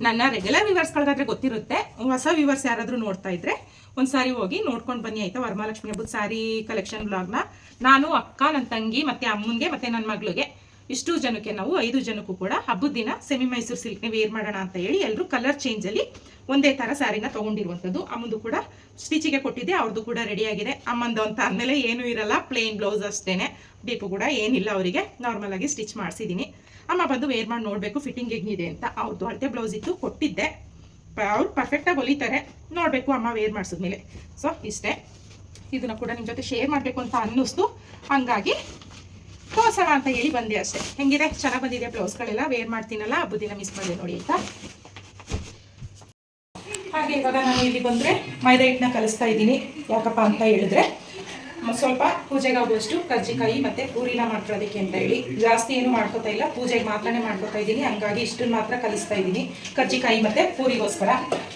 ನನ್ನ ರೆಗ್ಯುಲರ್ ವಿವರ್ಸ್ಗಳಿಗಾದ್ರೆ ಗೊತ್ತಿರುತ್ತೆ. ಹೊಸ ವಿವರ್ಸ್ ಯಾರಾದರೂ ನೋಡ್ತಾ ಇದ್ರೆ ಒಂದು ಸಾರಿ ಹೋಗಿ ನೋಡ್ಕೊಂಡು ಬನ್ನಿ ಆಯಿತಾ ವರಮಹಾಲಕ್ಷ್ಮಿ ಹಬ್ಬದ ಸಾರಿ ಕಲೆಕ್ಷನ್ ಬ್ಲಾಗ್ನ ನಾನು ಅಕ್ಕ ನನ್ನ ತಂಗಿ ಮತ್ತು ಅಮ್ಮನಿಗೆ ಮತ್ತು ನನ್ನ ಮಗಳಿಗೆ ಇಷ್ಟು ಜನಕ್ಕೆ ನಾವು ಐದು ಜನಕ್ಕೂ ಕೂಡ ಹಬ್ಬದ ದಿನ ಸೆಮಿ ಮೈಸೂರು ಸಿಲ್ಕ್ನ ವೇರ್ ಮಾಡೋಣ ಅಂತ ಹೇಳಿ ಎಲ್ಲರೂ ಕಲರ್ ಚೇಂಜಲ್ಲಿ ಒಂದೇ ಥರ ಸ್ಯಾರಿನ ತೊಗೊಂಡಿರುವಂಥದ್ದು. ಅಮ್ಮಂದು ಕೂಡ ಸ್ಟಿಚಿಗೆ ಕೊಟ್ಟಿದ್ದೆ ಅವ್ರದ್ದು ಕೂಡ ರೆಡಿಯಾಗಿದೆ ಅಮ್ಮಂದು ಅಂತ ಅಂದಮೇಲೆ ಏನೂ ಇರಲ್ಲ ಪ್ಲೇನ್ ಬ್ಲೌಸ್ ಅಷ್ಟೇನೆ. ಡೀಪು ಕೂಡ ಏನಿಲ್ಲ ಅವರಿಗೆ ನಾರ್ಮಲ್ ಆಗಿ ಸ್ಟಿಚ್ ಮಾಡಿಸಿದ್ದೀನಿ ಅಮ್ಮ ಬಂದು ವೇರ್ ಮಾಡಿ ನೋಡಬೇಕು ಫಿಟ್ಟಿಂಗ್ ಹೆಂಗಿದೆ ಅಂತ. ಅವ್ರದ್ದು ಅಳತೆ ಬ್ಲೌಸ್ ಇತ್ತು ಕೊಟ್ಟಿದ್ದೆ. ಅವ್ರು ಪರ್ಫೆಕ್ಟಾಗಿ ಹೊಲಿತಾರೆ. ನೋಡಬೇಕು ಅಮ್ಮ ವೇರ್ ಮಾಡಿಸಿದ್ಮೇಲೆ. ಸೊ ಇಷ್ಟೇ. ಇದನ್ನ ಕೂಡ ನಿಮ್ಮ ಜೊತೆ ಶೇರ್ ಮಾಡಬೇಕು ಅಂತ ಅನ್ನಿಸ್ತು. ಹಂಗಾಗಿ ತೋರ್ಸೋಣ ಅಂತ ಹೇಳಿ ಬಂದೆ ಅಷ್ಟೇ. ಹೆಂಗಿದೆ? ಚೆನ್ನಾಗಿ ಬಂದಿದೆ ಬ್ಲೌಸ್ಗಳೆಲ್ಲ ವೇರ್ ಮಾಡ್ತೀನಲ್ಲ? ಹಬ್ಬದಿನ ಮಿಸ್ ಮಾಡಿದೆ ನೋಡಿ ಆಯ್ತಾ? ಹಾಗೆ ಇವಾಗ ನಾನು ಇಲ್ಲಿ ಬಂದರೆ ಮೈದಾ ಹಿಟ್ಟನ್ನ ಕಲಿಸ್ತಾ ಇದ್ದೀನಿ. ಯಾಕಪ್ಪ ಅಂತ ಹೇಳಿದ್ರೆ ಸ್ವಲ್ಪ ಪೂಜೆಗೆ ಆಗುವಷ್ಟು ಕರ್ಜಿಕಾಯಿ ಮತ್ತೆ ಪೂರಿನ ಮಾಡ್ಕೊಳ್ಳೋದಕ್ಕೆ ಅಂತ ಹೇಳಿ. ಜಾಸ್ತಿ ಏನು ಮಾಡ್ಕೋತಾ ಇಲ್ಲ. ಪೂಜೆಗೆ ಮಾತ್ರನೇ ಮಾಡ್ಕೋತಾ ಇದ್ದೀನಿ. ಹಂಗಾಗಿ ಇಷ್ಟನ್ನು ಮಾತ್ರ ಕಲಿಸ್ತಾ ಇದ್ದೀನಿ. ಕರ್ಜಿಕಾಯಿ ಮತ್ತೆ ಪೂರಿಗೋಸ್ಕರ.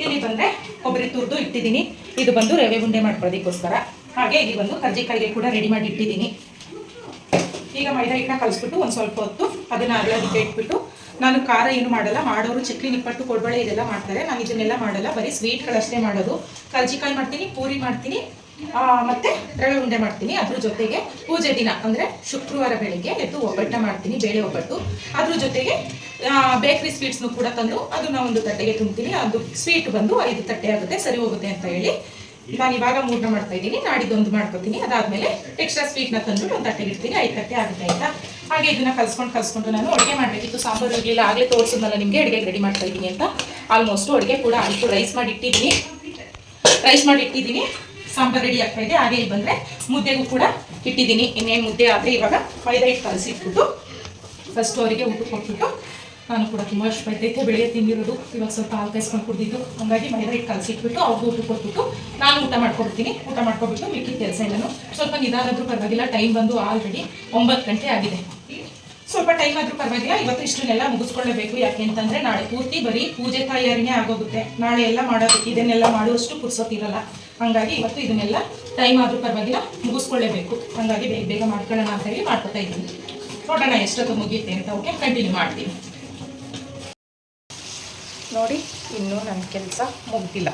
ಇಲ್ಲಿ ಬಂದರೆ ಕೊಬ್ಬರಿ ತುರಿದು ಇಟ್ಟಿದ್ದೀನಿ. ಇದು ಬಂದು ರವೆ ಉಂಡೆ ಮಾಡ್ಕೊಳ್ಳೋದಕ್ಕೋಸ್ಕರ. ಹಾಗೆ ಇಲ್ಲಿ ಬಂದು ಕರ್ಜಿಕಾಯಿಗೆ ಕೂಡ ರೆಡಿ ಮಾಡಿ ಇಟ್ಟಿದ್ದೀನಿ. ಈಗ ಮೈದಾ ಹಿಟ್ಟನ್ನ ಕಲಿಸ್ಬಿಟ್ಟು ಒಂದು ಸ್ವಲ್ಪ ಹೊತ್ತು ಅದನ್ನ ಅದಕ್ಕೆ ಇಟ್ಬಿಟ್ಟು ನಾನು ಖಾರ ಏನು ಮಾಡಲ್ಲ, ಮಾಡೋರು ಚಕ್ಲಿ, ನಿಪ್ಪಟ್ಟು, ಕೊಡ್ಬಳೆ ಇದೆಲ್ಲ ಮಾಡ್ತಾರೆ. ನಾನು ಇದನ್ನೆಲ್ಲ ಮಾಡಲ್ಲ, ಬರೀ ಸ್ವೀಟ್ಗಳಷ್ಟೇ ಮಾಡೋದು. ಕರ್ಜಿಕಾಯಿ ಮಾಡ್ತೀನಿ, ಪೂರಿ ಮಾಡ್ತೀನಿ ಮತ್ತು ರವೆ ಉಂಡೆ ಮಾಡ್ತೀನಿ. ಅದ್ರ ಜೊತೆಗೆ ಪೂಜೆ ದಿನ, ಅಂದರೆ ಶುಕ್ರವಾರ ಬೆಳಿಗ್ಗೆ ಎದ್ದು ಒಬ್ಬಟ್ಟನ್ನ ಮಾಡ್ತೀನಿ, ಬೇಳೆ ಒಬ್ಬಟ್ಟು. ಅದ್ರ ಜೊತೆಗೆ ಬೇಕ್ರಿ ಸ್ವೀಟ್ಸ್ನು ಕೂಡ ತಂದು ಅದನ್ನ ಒಂದು ತಟ್ಟೆಗೆ ತುಂಬ್ತೀನಿ. ಅದು ಸ್ವೀಟ್ ಬಂದು ಐದು ತಟ್ಟೆ ಆಗುತ್ತೆ, ಸರಿ ಹೋಗುತ್ತೆ ಅಂತ ಹೇಳಿ. ನಾನು ಇವಾಗ ಮೂರ್ನ ಮಾಡ್ತಾ ಇದ್ದೀನಿ. ನಾಡಿದ್ದೊಂದು ಮಾಡ್ಕೊತೀನಿ ಅದಾದಮೇಲೆ ಎಕ್ಸ್ಟ್ರಾ ಸ್ವೀಟ್ನ ತಂದು ಒಂದು ತಟ್ಟೆಗೆ ಇಡ್ತೀನಿ. ಐದು ತಟ್ಟೆ ಆಗುತ್ತೆ ಆಯ್ತಾ? ಹಾಗೆ ಇದನ್ನ ಕಲ್ಸ್ಕೊಂಡು ಕಲ್ಸ್ಕೊಂಡು ನಾನು ಅಡುಗೆ ಮಾಡಬೇಕಿತ್ತು. ಸಾಂಬಾರು ಇರಲಿಲ್ಲ ಆಗಲೇ ತೋರಿಸಿದ್ನಲ್ಲ, ನಿಮಗೆ ಅಡುಗೆ ರೆಡಿ ಮಾಡ್ತಾ ಇದ್ದೀನಿ ಅಂತ. ಆಲ್ಮೋಸ್ಟು ಅಡುಗೆ ಕೂಡ ಆಯಿತು. ರೈಸ್ ಮಾಡಿ ಇಟ್ಟಿದ್ದೀನಿ. ರೈಸ್ ಮಾಡಿ ಇಟ್ಟಿದ್ದೀನಿ. ಸಾಂಬಾರು ರೆಡಿ ಆಗ್ತಾ ಇದೆ. ಹಾಗೆ ಇಲ್ಲಿ ಬಂದರೆ ಮುದ್ದೆಗೂ ಕೂಡ ಇಟ್ಟಿದ್ದೀನಿ. ಇನ್ನೇನು ಮುದ್ದೆ ಆದರೆ ಇವಾಗ ಮೈದಾ ಹಿಟ್ಟು ಕಲಸಿಟ್ಬಿಟ್ಟು ಫಸ್ಟ್ ಅವರಿಗೆ ಊಟ ಕೊಟ್ಬಿಟ್ಟು ನಾನು ಕೂಡ ತುಂಬ ಇಷ್ಟ ಪಡ್ತೈತೆ ಬೆಳಿಗ್ಗೆ ತಿಂದಿರೋದು. ಇವಾಗ ಸ್ವಲ್ಪ ಹಾಲು ಕಾಯಿಸ್ಕೊಂಡು ಕುಡಿದಿದ್ದು. ಹಂಗಾಗಿ ಮೈದಾ ಹಿಟ್ಟು ಕಲಸಿಟ್ಬಿಟ್ಟು ಅವ್ರಿಗೂ ಊಟ ಕೊಟ್ಬಿಟ್ಟು ನಾನು ಊಟ ಮಾಡ್ಕೊಬಿಡ್ತೀನಿ ಊಟ ಮಾಡ್ಕೊಬಿಟ್ಟು ಮಿಕ್ಕಿದ ಕೆಲಸ ಎಲ್ಲನೂ ಸ್ವಲ್ಪ ನಿಧಾನ ಪರವಾಗಿಲ್ಲ. ಟೈಮ್ ಬಂದು ಆಲ್ರೆಡಿ ಒಂಬತ್ತು ಗಂಟೆ ಆಗಿದೆ. ಸ್ವಲ್ಪ ಟೈಮ್ ಆದರೂ ಪರವಾಗಿಲ್ಲ. ಇವತ್ತು ಇಷ್ಟನ್ನೆಲ್ಲ ಮುಗಿಸ್ಕೊಳ್ಳೇಬೇಕು. ಯಾಕೆ ಅಂತಂದರೆ ನಾಳೆ ಪೂರ್ತಿ ಬರೀ ಪೂಜೆ ತಯಾರಿನೇ ಆಗೋಗುತ್ತೆ. ನಾಳೆ ಎಲ್ಲ ಮಾಡೋದು, ಇದನ್ನೆಲ್ಲ ಮಾಡುವಷ್ಟು ಪುರ್ಸೊತ್ತಿರಲ್ಲ ಹಂಗಾಗಿ ಇವತ್ತು ಇದನ್ನೆಲ್ಲ ಟೈಮ್ ಆದರೂ ಪರವಾಗಿಲ್ಲ, ಮುಗಿಸ್ಕೊಳ್ಳೇಬೇಕು. ಹಂಗಾಗಿ ಬೇಗ ಬೇಗ ಮಾಡ್ಕೊಳ್ಳೋಣ ಅಂತ ಹೇಳಿ ಮಾಡ್ಕೊತಾ ಇದ್ದೀನಿ. ನೋಡೋಣ ಎಷ್ಟೊತ್ತು ಮುಗಿಯುತ್ತೆ ಅಂತ. ಓಕೆ ಕಂಟಿನ್ಯೂ ಮಾಡ್ತೀನಿ. ನೋಡಿ, ಇನ್ನೂ ನನ್ನ ಕೆಲಸ ಮುಗ್ದಿಲ್ಲ.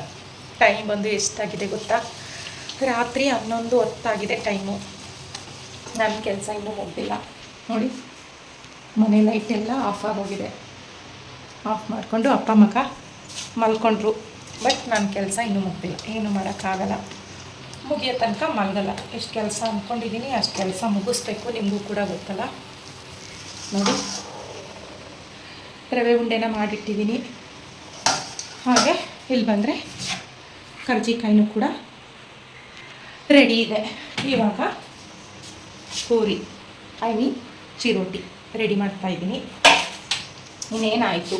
ಟೈಮ್ ಬಂದು ಎಷ್ಟಾಗಿದೆ ಗೊತ್ತಾ? ರಾತ್ರಿ ಹನ್ನೊಂದು ಹೊತ್ತಾಗಿದೆ ಟೈಮು. ನನ್ನ ಕೆಲಸ ಇನ್ನೂ ಮುಗ್ದಿಲ್ಲ. ನೋಡಿ, ಮನೆ ಲೈಟ್ ಎಲ್ಲ ಆಫ್ ಆಗೋಗಿದೆ. ಆಫ್ ಮಾಡಿಕೊಂಡು ಅಪ್ಪ ಮಗ ಮಲ್ಕೊಂಡ್ರು. ಬಟ್ ನನ್ನ ಕೆಲಸ ಇನ್ನೂ ಮುಗ್ದಿಲ್ಲ. ಏನು ಮಾಡೋಕ್ಕಾಗಲ್ಲ. ಮುಗಿಯೋ ತನಕ ಮಲ್ಗಲ್ಲ. ಎಷ್ಟು ಕೆಲಸ ಅಂದ್ಕೊಂಡಿದ್ದೀನಿ ಅಷ್ಟು ಕೆಲಸ ಮುಗಿಸ್ಬೇಕು. ನಿಮಗೂ ಕೂಡ ಗೊತ್ತಲ್ಲ. ನೋಡಿ, ರವೆ ಉಂಡೆನ ಮಾಡಿಟ್ಟಿದ್ದೀನಿ ಹಾಗೆ ಇಲ್ಲಿ ಬಂದರೆ ಕರ್ಜಿಕಾಯಿನೂ ಕೂಡ ರೆಡಿ ಇದೆ. ಇವಾಗ puri I mean chiroti ready ಮಾಡ್ತಾ ಇದ್ದೀನಿ. ಇನ್ನೇನಾಯಿತು?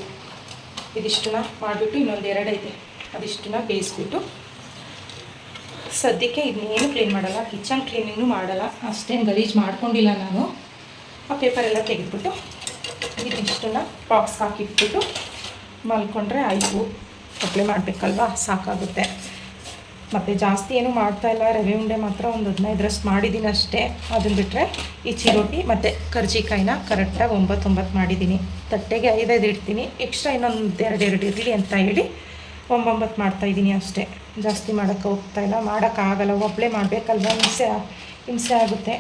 ಇದಿಷ್ಟನ್ನ ಮಾಡಿಬಿಟ್ಟು ಇನ್ನೊಂದು ಎರಡೈತೆ. ಅದಿಷ್ಟನ್ನ ಬೇಯಿಸ್ಬಿಟ್ಟು ಸದ್ಯಕ್ಕೆ ಇದನ್ನೇನು ಕ್ಲೀನ್ ಮಾಡಲ್ಲ ಕಿಚನ್ ಕ್ಲೀನಿಂಗೂ ಮಾಡಲ್ಲ. ಅಷ್ಟೇನು ಗಲೀಜು ಮಾಡ್ಕೊಂಡಿಲ್ಲ ನಾನು. ಆ ಪೇಪರೆಲ್ಲ ತೆಗೆದ್ಬಿಟ್ಟು ಇದಿಷ್ಟನ್ನ ಬಾಕ್ಸ್ ಹಾಕಿಟ್ಬಿಟ್ಟು ಮಲ್ಕೊಂಡ್ರೆ ಆಯಿತು. ಅಪ್ಲೈ ಮಾಡಬೇಕಲ್ವಾ? ಸಾಕಾಗುತ್ತೆ. ಮತ್ತು ಜಾಸ್ತಿ ಏನು ಮಾಡ್ತಾ ಇಲ್ಲ. ರವೆ ಉಂಡೆ ಮಾತ್ರ ಒಂದು ಹದಿನೈದರಷ್ಟು ಮಾಡಿದ್ದೀನಿ ಅಷ್ಟೇ. ಅದನ್ನು ಬಿಟ್ಟರೆ ಈ ಚಿರೋಟಿ ಮತ್ತು ಕರ್ಜಿಕಾಯಿನ ಕರೆಕ್ಟಾಗಿ ಒಂಬತ್ತು ಒಂಬತ್ತು ಮಾಡಿದ್ದೀನಿ ತಟ್ಟೆಗೆ ಐದೈದು ಇಡ್ತೀನಿ. ಎಕ್ಸ್ಟ್ರಾ ಇನ್ನೊಂದು ಎರಡು ಎರಡು ಇರಲಿ ಅಂತ ಹೇಳಿ ಒಂಬೊಂಬತ್ತು ಮಾಡ್ತಾಯಿದ್ದೀನಿ ಅಷ್ಟೇ. ಜಾಸ್ತಿ ಮಾಡೋಕ್ಕೆ ಹೋಗ್ತಾ ಇಲ್ಲ. ಮಾಡೋಕ್ಕಾಗಲ್ಲ ಒಬ್ಬಳೇ ಮಾಡಬೇಕಲ್ವ? ಹಿಂಸೆ ಹಿಂಸೆ ಆಗುತ್ತೆ.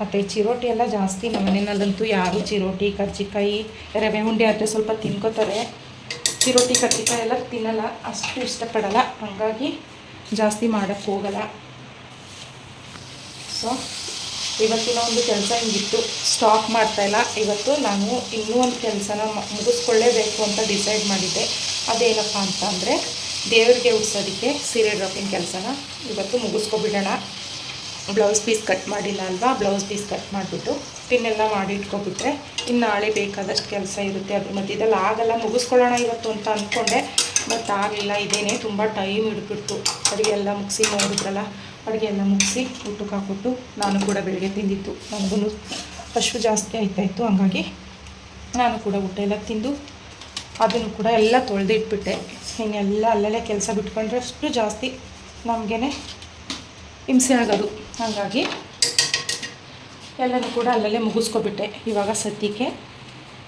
ಮತ್ತು ಚಿರೋಟಿ ಎಲ್ಲ ಜಾಸ್ತಿ ನಮ್ಮ ಮನೆಯಲ್ಲಂತೂ ಯಾರು ಚಿರೋಟಿ ಕರ್ಜಿಕಾಯಿ, ರವೆ ಉಂಡೆ ಆದರೆ ಸ್ವಲ್ಪ ತಿನ್ಕೋತಾರೆ. ಚಿರೋಟಿ ಕರ್ಜಿಕಾಯಿ ಎಲ್ಲ ತಿನ್ನಲ್ಲ, ಅಷ್ಟು ಇಷ್ಟಪಡಲ್ಲ. ಹಾಗಾಗಿ ಜಾಸ್ತಿ ಮಾಡೋಕ್ಕೆ ಹೋಗಲ್ಲ. ಸೊ ಇವತ್ತಿನ ಒಂದು ಕೆಲಸ ಹಿಂಗಿತ್ತು. ಸ್ಟಾಕ್ ಮಾಡ್ತಾಯಿಲ್ಲ ಇವತ್ತು ನಾನು ಇನ್ನೂ ಒಂದು ಕೆಲಸನ ಮುಗಿಸ್ಕೊಳ್ಳೇಬೇಕು ಅಂತ ಡಿಸೈಡ್ ಮಾಡಿದ್ದೆ. ಅದೇನಪ್ಪ ಅಂತ ಅಂದರೆ, ದೇವರಿಗೆ ಉಡ್ಸೋದಕ್ಕೆ ಸೀರೆ ಡ್ರಾಪಿಂಗ್ ಕೆಲಸನ ಇವತ್ತು ಮುಗಿಸ್ಕೊಬಿಡೋಣ. ಬ್ಲೌಸ್ ಪೀಸ್ ಕಟ್ ಮಾಡಿಲ್ಲ ಅಲ್ವಾ? ಬ್ಲೌಸ್ ಪೀಸ್ ಕಟ್ ಮಾಡಿಬಿಟ್ಟು. ಪಿನ್ನೆಲ್ಲ ಮಾಡಿ ಇಟ್ಕೊಬಿಟ್ರೆ ಇನ್ನು ನಾಳೆ ಬೇಕಾದಷ್ಟು ಕೆಲಸ ಇರುತ್ತೆ. ಅದು ಮತ್ತು ಇದೆಲ್ಲ ಆಗಲ್ಲ, ಮುಗಿಸ್ಕೊಳ್ಳೋಣ ಇವತ್ತು ಅಂತ ಅಂದ್ಕೊಂಡೆ ಬಟ್ ಆಗಲಿಲ್ಲ, ಇದೇನೆ ತುಂಬ ಟೈಮ್ ಹಿಡ್ಬಿಡ್ತು ಅಡುಗೆ ಎಲ್ಲ ಮುಗಿಸಿ ನೋಡಿದ್ರಲ್ಲ ಅಡುಗೆ ಎಲ್ಲ ಮುಗಿಸಿ ಊಟಕ್ಕೆ ಹಾಕ್ಬಿಟ್ಟು ನಾನು ಕೂಡ ಬೆಳಗ್ಗೆ ತಿಂದಿತ್ತು ನನಗೂ ಹಶು ಜಾಸ್ತಿ ಆಯ್ತಾಯಿತ್ತು ಹಂಗಾಗಿ ನಾನು ಕೂಡ ಊಟ ಎಲ್ಲ ತಿಂದು ಅದನ್ನು ಕೂಡ ಎಲ್ಲ ತೊಳೆದಿಟ್ಬಿಟ್ಟೆ ಇನ್ನೆಲ್ಲ ಅಲ್ಲಲ್ಲೇ ಕೆಲಸ ಬಿಟ್ಕೊಂಡ್ರೆ ಅಷ್ಟು ಜಾಸ್ತಿ ನಮಗೇ ಹಿಂಸೆ ಆಗೋದು. ಹಾಗಾಗಿ ಎಲ್ಲನೂ ಕೂಡ ಅಲ್ಲಲ್ಲೇ ಮುಗಿಸ್ಕೊಬಿಟ್ಟೆ. ಇವಾಗ ಸದ್ಯಕ್ಕೆ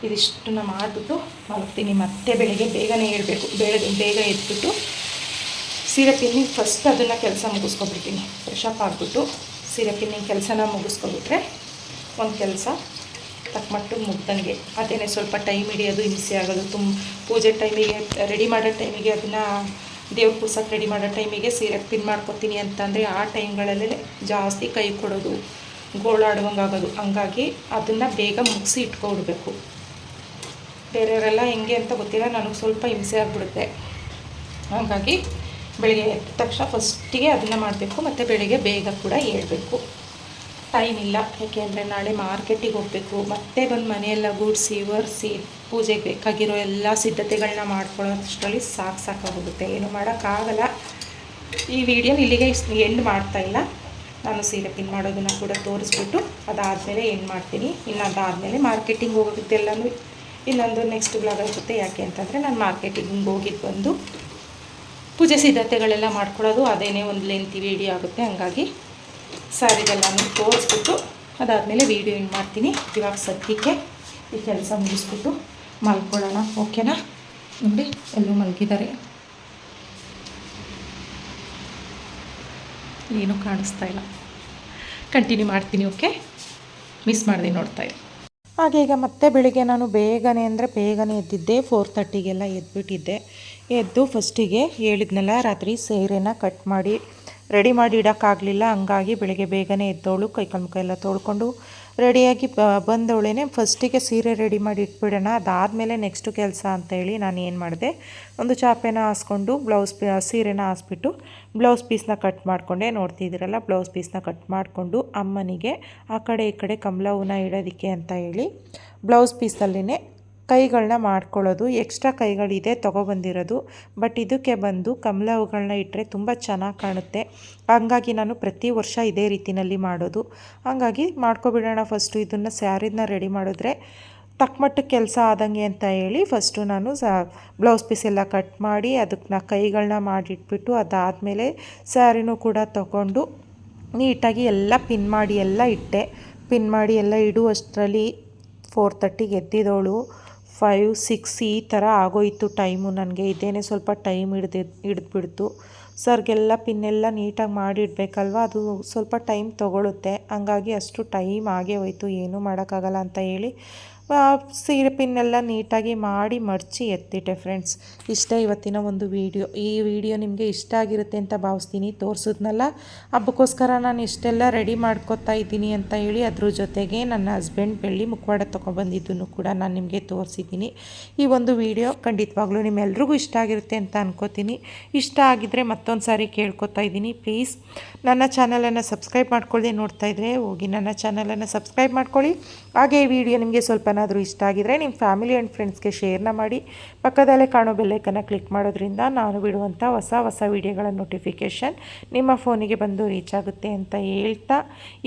ಇದಿಷ್ಟನ್ನ ಮಾಡಿಬಿಟ್ಟು ಮಲಗ್ತೀನಿ. ಮತ್ತೆ ಬೆಳಗ್ಗೆ ಬೇಗನೆ ಹೇಳಬೇಕು ಬೆಳಗ್ಗೆ ಬೇಗ ಎದ್ಬಿಟ್ಟು ಸೀರೆ ಪಿನ್ನಿಂಗ್ ಫಸ್ಟ್ ಅದನ್ನು ಕೆಲಸ ಮುಗಿಸ್ಕೊಬಿಡ್ತೀನಿ. ಫ್ರೆಶ್ ಅಪ್ ಆಗಿಬಿಟ್ಟು ಸೀರೆ ಪಿನ್ನಿಂಗ್ ಕೆಲಸನ ಮುಗಿಸ್ಕೊಬಿಟ್ರೆ ಒಂದು ಕೆಲಸ ತಕ್ಕಮಟ್ಟು ಮುಗ್ದಂಗೆ. ಅದೇನೆ ಸ್ವಲ್ಪ ಟೈಮ್ ಹಿಡಿಯೋದು, ಹಿಂಸೆ ಆಗೋದು ತುಂಬ ಪೂಜೆ ಟೈಮಿಗೆ ರೆಡಿ ಮಾಡೋ ಟೈಮಿಗೆ ಅದನ್ನು ದೇವ್ರ ಕೂಸಕ್ಕೆ ರೆಡಿ ಮಾಡೋ ಟೈಮಿಗೆ ಸೀರೆ ಪಿನ್ ಮಾಡ್ಕೊತೀನಿ ಅಂತಂದರೆ ಆ ಟೈಮ್ಗಳಲ್ಲೇ ಜಾಸ್ತಿ ಕೈ ಕೊಡೋದು. ಗೋಳಾಡುವಂಗೆ ಆಗೋದು ಹಂಗಾಗಿ ಅದನ್ನು ಬೇಗ ಮುಗಿಸಿ ಇಟ್ಕೊಬಿಡ್ಬೇಕು ಬೇರೆಯವರೆಲ್ಲ ಹೆಂಗೆ ಅಂತ ಗೊತ್ತಿಲ್ಲ, ನನಗೆ ಸ್ವಲ್ಪ ಹಿಂಸೆ ಆಗಿಬಿಡುತ್ತೆ. ಹಾಗಾಗಿ ಬೆಳಿಗ್ಗೆ ಎದ್ದ ತಕ್ಷಣ ಫಸ್ಟಿಗೆ ಅದನ್ನು ಮಾಡಬೇಕು, ಮತ್ತು ಬೆಳಿಗ್ಗೆ ಬೇಗ ಕೂಡ ಹೇಳ್ಬೇಕು. ಟೈಮ್ ಇಲ್ಲ ಯಾಕೆಂದರೆ ನಾಳೆ ಮಾರ್ಕೆಟಿಗೆ ಹೋಗಬೇಕು. ಮತ್ತೆ ಬಂದು ಮನೆಯೆಲ್ಲ ಗೂಡಿಸಿ, ಒರೆಸಿ, ಪೂಜೆಗೆ ಬೇಕಾಗಿರೋ ಎಲ್ಲ ಸಿದ್ಧತೆಗಳನ್ನ ಮಾಡ್ಕೊಳ್ಳೋ ಅಷ್ಟರಲ್ಲಿ ಸಾಕು ಸಾಕಾಗೋಗುತ್ತೆ. ಏನು ಮಾಡೋಕ್ಕಾಗಲ್ಲ. ಈ ವಿಡಿಯೋ ಇಲ್ಲಿಗೆ ಎಂಡ್ ಮಾಡ್ತಾ ಇಲ್ಲ. ನಾನು ಸೀರೆ ಪಿನ್ ಮಾಡೋದನ್ನು ಕೂಡ ತೋರಿಸ್ಬಿಟ್ಟು ಅದಾದಮೇಲೆ ಏನು ಮಾಡ್ತೀನಿ? ಇನ್ನು ಅದಾದಮೇಲೆ ಮಾರ್ಕೆಟಿಂಗ್ ಹೋಗೋದೆಲ್ಲನೂ ಇನ್ನೊಂದು ನೆಕ್ಸ್ಟ್ ಬ್ಲಾಗ್ ಆಗುತ್ತೆ ಯಾಕೆ ಅಂತಂದರೆ ನಾನು ಮಾರ್ಕೆಟಿಂಗ್ ಹೋಗಿದ್ದು ಬಂದು ಪೂಜೆ ಸಿದ್ಧತೆಗಳೆಲ್ಲ ಮಾಡ್ಕೊಳ್ಳೋದು, ಅದೇನೇ ಒಂದು ಲೆಂತಿ ವೀಡಿಯೋ ಆಗುತ್ತೆ, ಹಂಗಾಗಿ ಸ್ಯಾರಿಗೆಲ್ಲನೂ ತೋರಿಸ್ಬಿಟ್ಟು ಅದಾದಮೇಲೆ ವೀಡಿಯೋ ಏನು ಮಾಡ್ತೀನಿ? ಇವಾಗ ಸದ್ಯಕ್ಕೆ ಈ ಕೆಲಸ ಮುಗಿಸ್ಬಿಟ್ಟು ಮಲ್ಕೊಳ್ಳೋಣ ಓಕೆನಾ ನೋಡಿ, ಎಲ್ಲೂ ಮಲಗಿದ್ದಾರೆ. ಏನೂ ಕಾಣಿಸ್ತಾ ಇಲ್ಲ. ಕಂಟಿನ್ಯೂ ಮಾಡ್ತೀನಿ ಓಕೆ ಮಿಸ್ ಮಾಡಿದೆ ನೋಡ್ತಾ ಇಲ್ಲ ಹಾಗೆ ಈಗ ಮತ್ತೆ ಬೆಳಿಗ್ಗೆ ನಾನು ಬೇಗನೆ ಅಂದರೆ ಬೇಗನೆ ಎದ್ದಿದ್ದೆ ಫೋರ್ ತರ್ಟಿಗೆಲ್ಲ ಎದ್ಬಿಟ್ಟಿದ್ದೆ. ಎದ್ದು ಫಸ್ಟಿಗೆ ಹೇಳಿದ್ನಲ್ಲ, ರಾತ್ರಿ ಸೀರೆನ ಕಟ್ ಮಾಡಿ ರೆಡಿ ಮಾಡಿ ಇಡೋಕ್ಕಾಗಲಿಲ್ಲ. ಹಂಗಾಗಿ ಬೆಳಿಗ್ಗೆ ಬೇಗನೆ ಎದ್ದೋಳು ಕೈಕಾಲು ಮುಖ ಎಲ್ಲ ತೊಳ್ಕೊಂಡು ರೆಡಿಯಾಗಿ ಬಂದವಳೇನೆ ಫಸ್ಟಿಗೆ ಸೀರೆ ರೆಡಿ ಮಾಡಿ ಇಟ್ಬಿಡೋಣ. ಅದಾದಮೇಲೆ ನೆಕ್ಸ್ಟು ಕೆಲಸ ಅಂತೇಳಿ ನಾನು ಏನು ಮಾಡಿದೆ, ಒಂದು ಚಾಪೆನ ಹಾಸ್ಕೊಂಡು ಬ್ಲೌಸ್ ಪಿ, ಸೀರೆನ ಹಾಸ್ಬಿಟ್ಟು ಬ್ಲೌಸ್ ಪೀಸ್ನ ಕಟ್ ಮಾಡಿಕೊಂಡೆ. ನೋಡ್ತಿದ್ದೀರಲ್ಲ ಬ್ಲೌಸ್ ಪೀಸ್ನ ಕಟ್ ಮಾಡಿಕೊಂಡು ಅಮ್ಮನಿಗೆ ಆ ಕಡೆ ಈ ಕಡೆ ಕಮಲ ಹೂನ ಇಡೋದಕ್ಕೆ ಅಂತ ಹೇಳಿ ಬ್ಲೌಸ್ ಪೀಸಲ್ಲಿನೇ ಕೈಗಳನ್ನ ಮಾಡ್ಕೊಳ್ಳೋದು ಎಕ್ಸ್ಟ್ರಾ ಕೈಗಳಿದೆ ತೊಗೊಬಂದಿರೋದು. ಬಟ್ ಇದಕ್ಕೆ ಬಂದು ಕಮಲ ಹೂಗಳನ್ನ ಇಟ್ಟರೆ ತುಂಬ ಚೆನ್ನಾಗಿ ಕಾಣುತ್ತೆ. ಹಂಗಾಗಿ ನಾನು ಪ್ರತಿ ವರ್ಷ ಇದೇ ರೀತಿಯಲ್ಲಿ ಮಾಡೋದು. ಹಾಗಾಗಿ ಮಾಡ್ಕೊಬಿಡೋಣ ಫಸ್ಟು ಇದನ್ನು ಸ್ಯಾರಿನ ರೆಡಿ ಮಾಡಿದ್ರೆ ತಕ್ಕಮಟ್ಟಕ್ಕೆ ಕೆಲಸ ಆದಂಗೆ ಅಂತ ಹೇಳಿ ಫಸ್ಟು ನಾನು ಸ ಬ್ಲೌಸ್ ಪೀಸ್ ಎಲ್ಲ ಕಟ್ ಮಾಡಿ ಅದಕ್ಕೆ ಕೈಗಳನ್ನ ಮಾಡಿಟ್ಬಿಟ್ಟು ಅದಾದಮೇಲೆ ಸ್ಯಾರಿನೂ ಕೂಡ ತಗೊಂಡು ನೀಟಾಗಿ ಎಲ್ಲ ಪಿನ್ ಮಾಡಿ ಎಲ್ಲ ಇಟ್ಟೆ. ಪಿನ್ ಮಾಡಿ ಎಲ್ಲ ಇಡುವಷ್ಟರಲ್ಲಿ ಫೋರ್ ತರ್ಟಿಗೆ ಎದ್ದಿದವಳು ಫೈವ್ ಸಿಕ್ಸ್ ಈ ಥರ ಆಗೋಯಿತು ಟೈಮು ನನಗೆ. ಇದೇನೇ ಸ್ವಲ್ಪ ಟೈಮ್ ಹಿಡ್ದು, ಹಿಡ್ದುಬಿಡ್ತು. ಸರ್ಗೆಲ್ಲ ಪಿನ್ನೆಲ್ಲ ನೀಟಾಗಿ ಮಾಡಿಡಬೇಕಲ್ವ? ಅದು ಸ್ವಲ್ಪ ಟೈಮ್ ತೊಗೊಳುತ್ತೆ. ಹಂಗಾಗಿ ಅಷ್ಟು ಟೈಮ್ ಆಗೇ ಹೋಯ್ತು. ಏನೂ ಮಾಡೋಕ್ಕಾಗಲ್ಲ ಅಂತ ಹೇಳಿ. ಸೀರೆ ಪಿನ್ನೆಲ್ಲ ನೀಟಾಗಿ ಮಾಡಿ ಮಡಚಿ ಎತ್ತಿಟ್ಟೆ ಫ್ರೆಂಡ್ಸ್ ಇಷ್ಟೇ ಇವತ್ತಿನ ಒಂದು ವಿಡಿಯೋ ಈ ವಿಡಿಯೋ ನಿಮಗೆ ಇಷ್ಟ ಆಗಿರುತ್ತೆ ಅಂತ ಭಾವಿಸ್ತೀನಿ. ತೋರಿಸಿದ್ನಲ್ಲ? ಹಬ್ಬಕ್ಕೋಸ್ಕರ ನಾನು ಇಷ್ಟೆಲ್ಲ ರೆಡಿ ಮಾಡ್ಕೊತಾ ಇದ್ದೀನಿ ಅಂತ ಹೇಳಿ ಅದ್ರ ಜೊತೆಗೆ ನನ್ನ ಹಸ್ಬೆಂಡ್ ಬೆಳ್ಳಿ ಮುಖವಾಡ ತೊಗೊಬಂದಿದ್ದನ್ನು ಕೂಡ ನಾನು ನಿಮಗೆ ತೋರಿಸಿದ್ದೀನಿ. ಈ ಒಂದು ವಿಡಿಯೋ ಖಂಡಿತವಾಗ್ಲೂ ನಿಮ್ಮೆಲ್ರಿಗೂ ಇಷ್ಟ ಆಗಿರುತ್ತೆ ಅಂತ ಅನ್ಕೋತೀನಿ. ಇಷ್ಟ ಆಗಿದ್ದರೆ ಮತ್ತೊಂದು ಸಾರಿ ಕೇಳ್ಕೊತಾ ಇದ್ದೀನಿ. ಪ್ಲೀಸ್ ನನ್ನ ಚಾನಲನ್ನು ಸಬ್ಸ್ಕ್ರೈಬ್ ಮಾಡ್ಕೊಳ್ಳಿ ನೋಡ್ತಾ ಇದ್ದರೆ ಹೋಗಿ ನನ್ನ ಚಾನಲನ್ನು ಸಬ್ಸ್ಕ್ರೈಬ್ ಮಾಡ್ಕೊಳ್ಳಿ. ಹಾಗೆ ಈ ವಿಡಿಯೋ ನಿಮಗೆ ಸ್ವಲ್ಪನಾದರೂ ಇಷ್ಟ ಆಗಿದ್ದರೆ ನಿಮ್ಮ ಫ್ಯಾಮಿಲಿ ಆ್ಯಂಡ್ ಫ್ರೆಂಡ್ಸ್ಗೆ ಶೇರ್ನ ಮಾಡಿ. ಪಕ್ಕದಲ್ಲೇ ಕಾಣೋ ಬೆಲ್ಲೈಕನ್ನು ಕ್ಲಿಕ್ ಮಾಡೋದ್ರಿಂದ ನಾನು ಬಿಡುವಂಥ ಹೊಸ ಹೊಸ ವೀಡಿಯೋಗಳ ನೋಟಿಫಿಕೇಷನ್ ನಿಮ್ಮ ಫೋನಿಗೆ ಬಂದು ರೀಚ್ ಆಗುತ್ತೆ ಅಂತ ಹೇಳ್ತಾ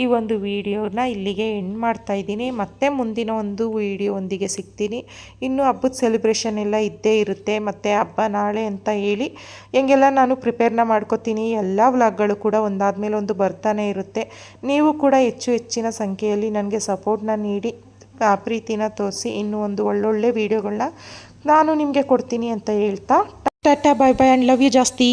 ಈ ಒಂದು ವಿಡಿಯೋನ ಇಲ್ಲಿಗೆ ಎಂಡ್ ಮಾಡ್ತಾ ಇದ್ದೀನಿ. ಮತ್ತೆ ಮುಂದಿನ ಒಂದು ವಿಡಿಯೋ ಸಿಗ್ತೀನಿ. ಇನ್ನು ಹಬ್ಬದ ಸೆಲೆಬ್ರೇಷನ್ ಎಲ್ಲ ಇದ್ದೇ ಇರುತ್ತೆ. ಮತ್ತು ಹಬ್ಬ ನಾಳೆ ಅಂತ ಹೇಳಿ ಹೆಂಗೆಲ್ಲ ನಾನು ಪ್ರಿಪೇರ್ನ ಮಾಡ್ಕೋತೀನಿ. ಎಲ್ಲ ವ್ಲಾಗ್ಗಳು ಕೂಡ ಒಂದಾದ ಮೇಲೆ ಒಂದು ಬರ್ತಾನೆ ಇರುತ್ತೆ. ನೀವು ಕೂಡ ಹೆಚ್ಚು ಹೆಚ್ಚಿನ ಸಂಖ್ಯೆಯಲ್ಲಿ ನನಗೆ ಸಪೋರ್ಟ್ನ ನೀಡಿ. ಪ್ರೀತಿನ ತೋರಿಸಿ ಇನ್ನೂ ಒಂದು ಒಳ್ಳೊಳ್ಳೆ ವೀಡಿಯೋಗಳನ್ನ ನಾನು ನಿಮಗೆ ಕೊಡ್ತೀನಿ ಅಂತ ಹೇಳ್ತಾ tata bye bye and love you ಜಾಸ್ತಿ.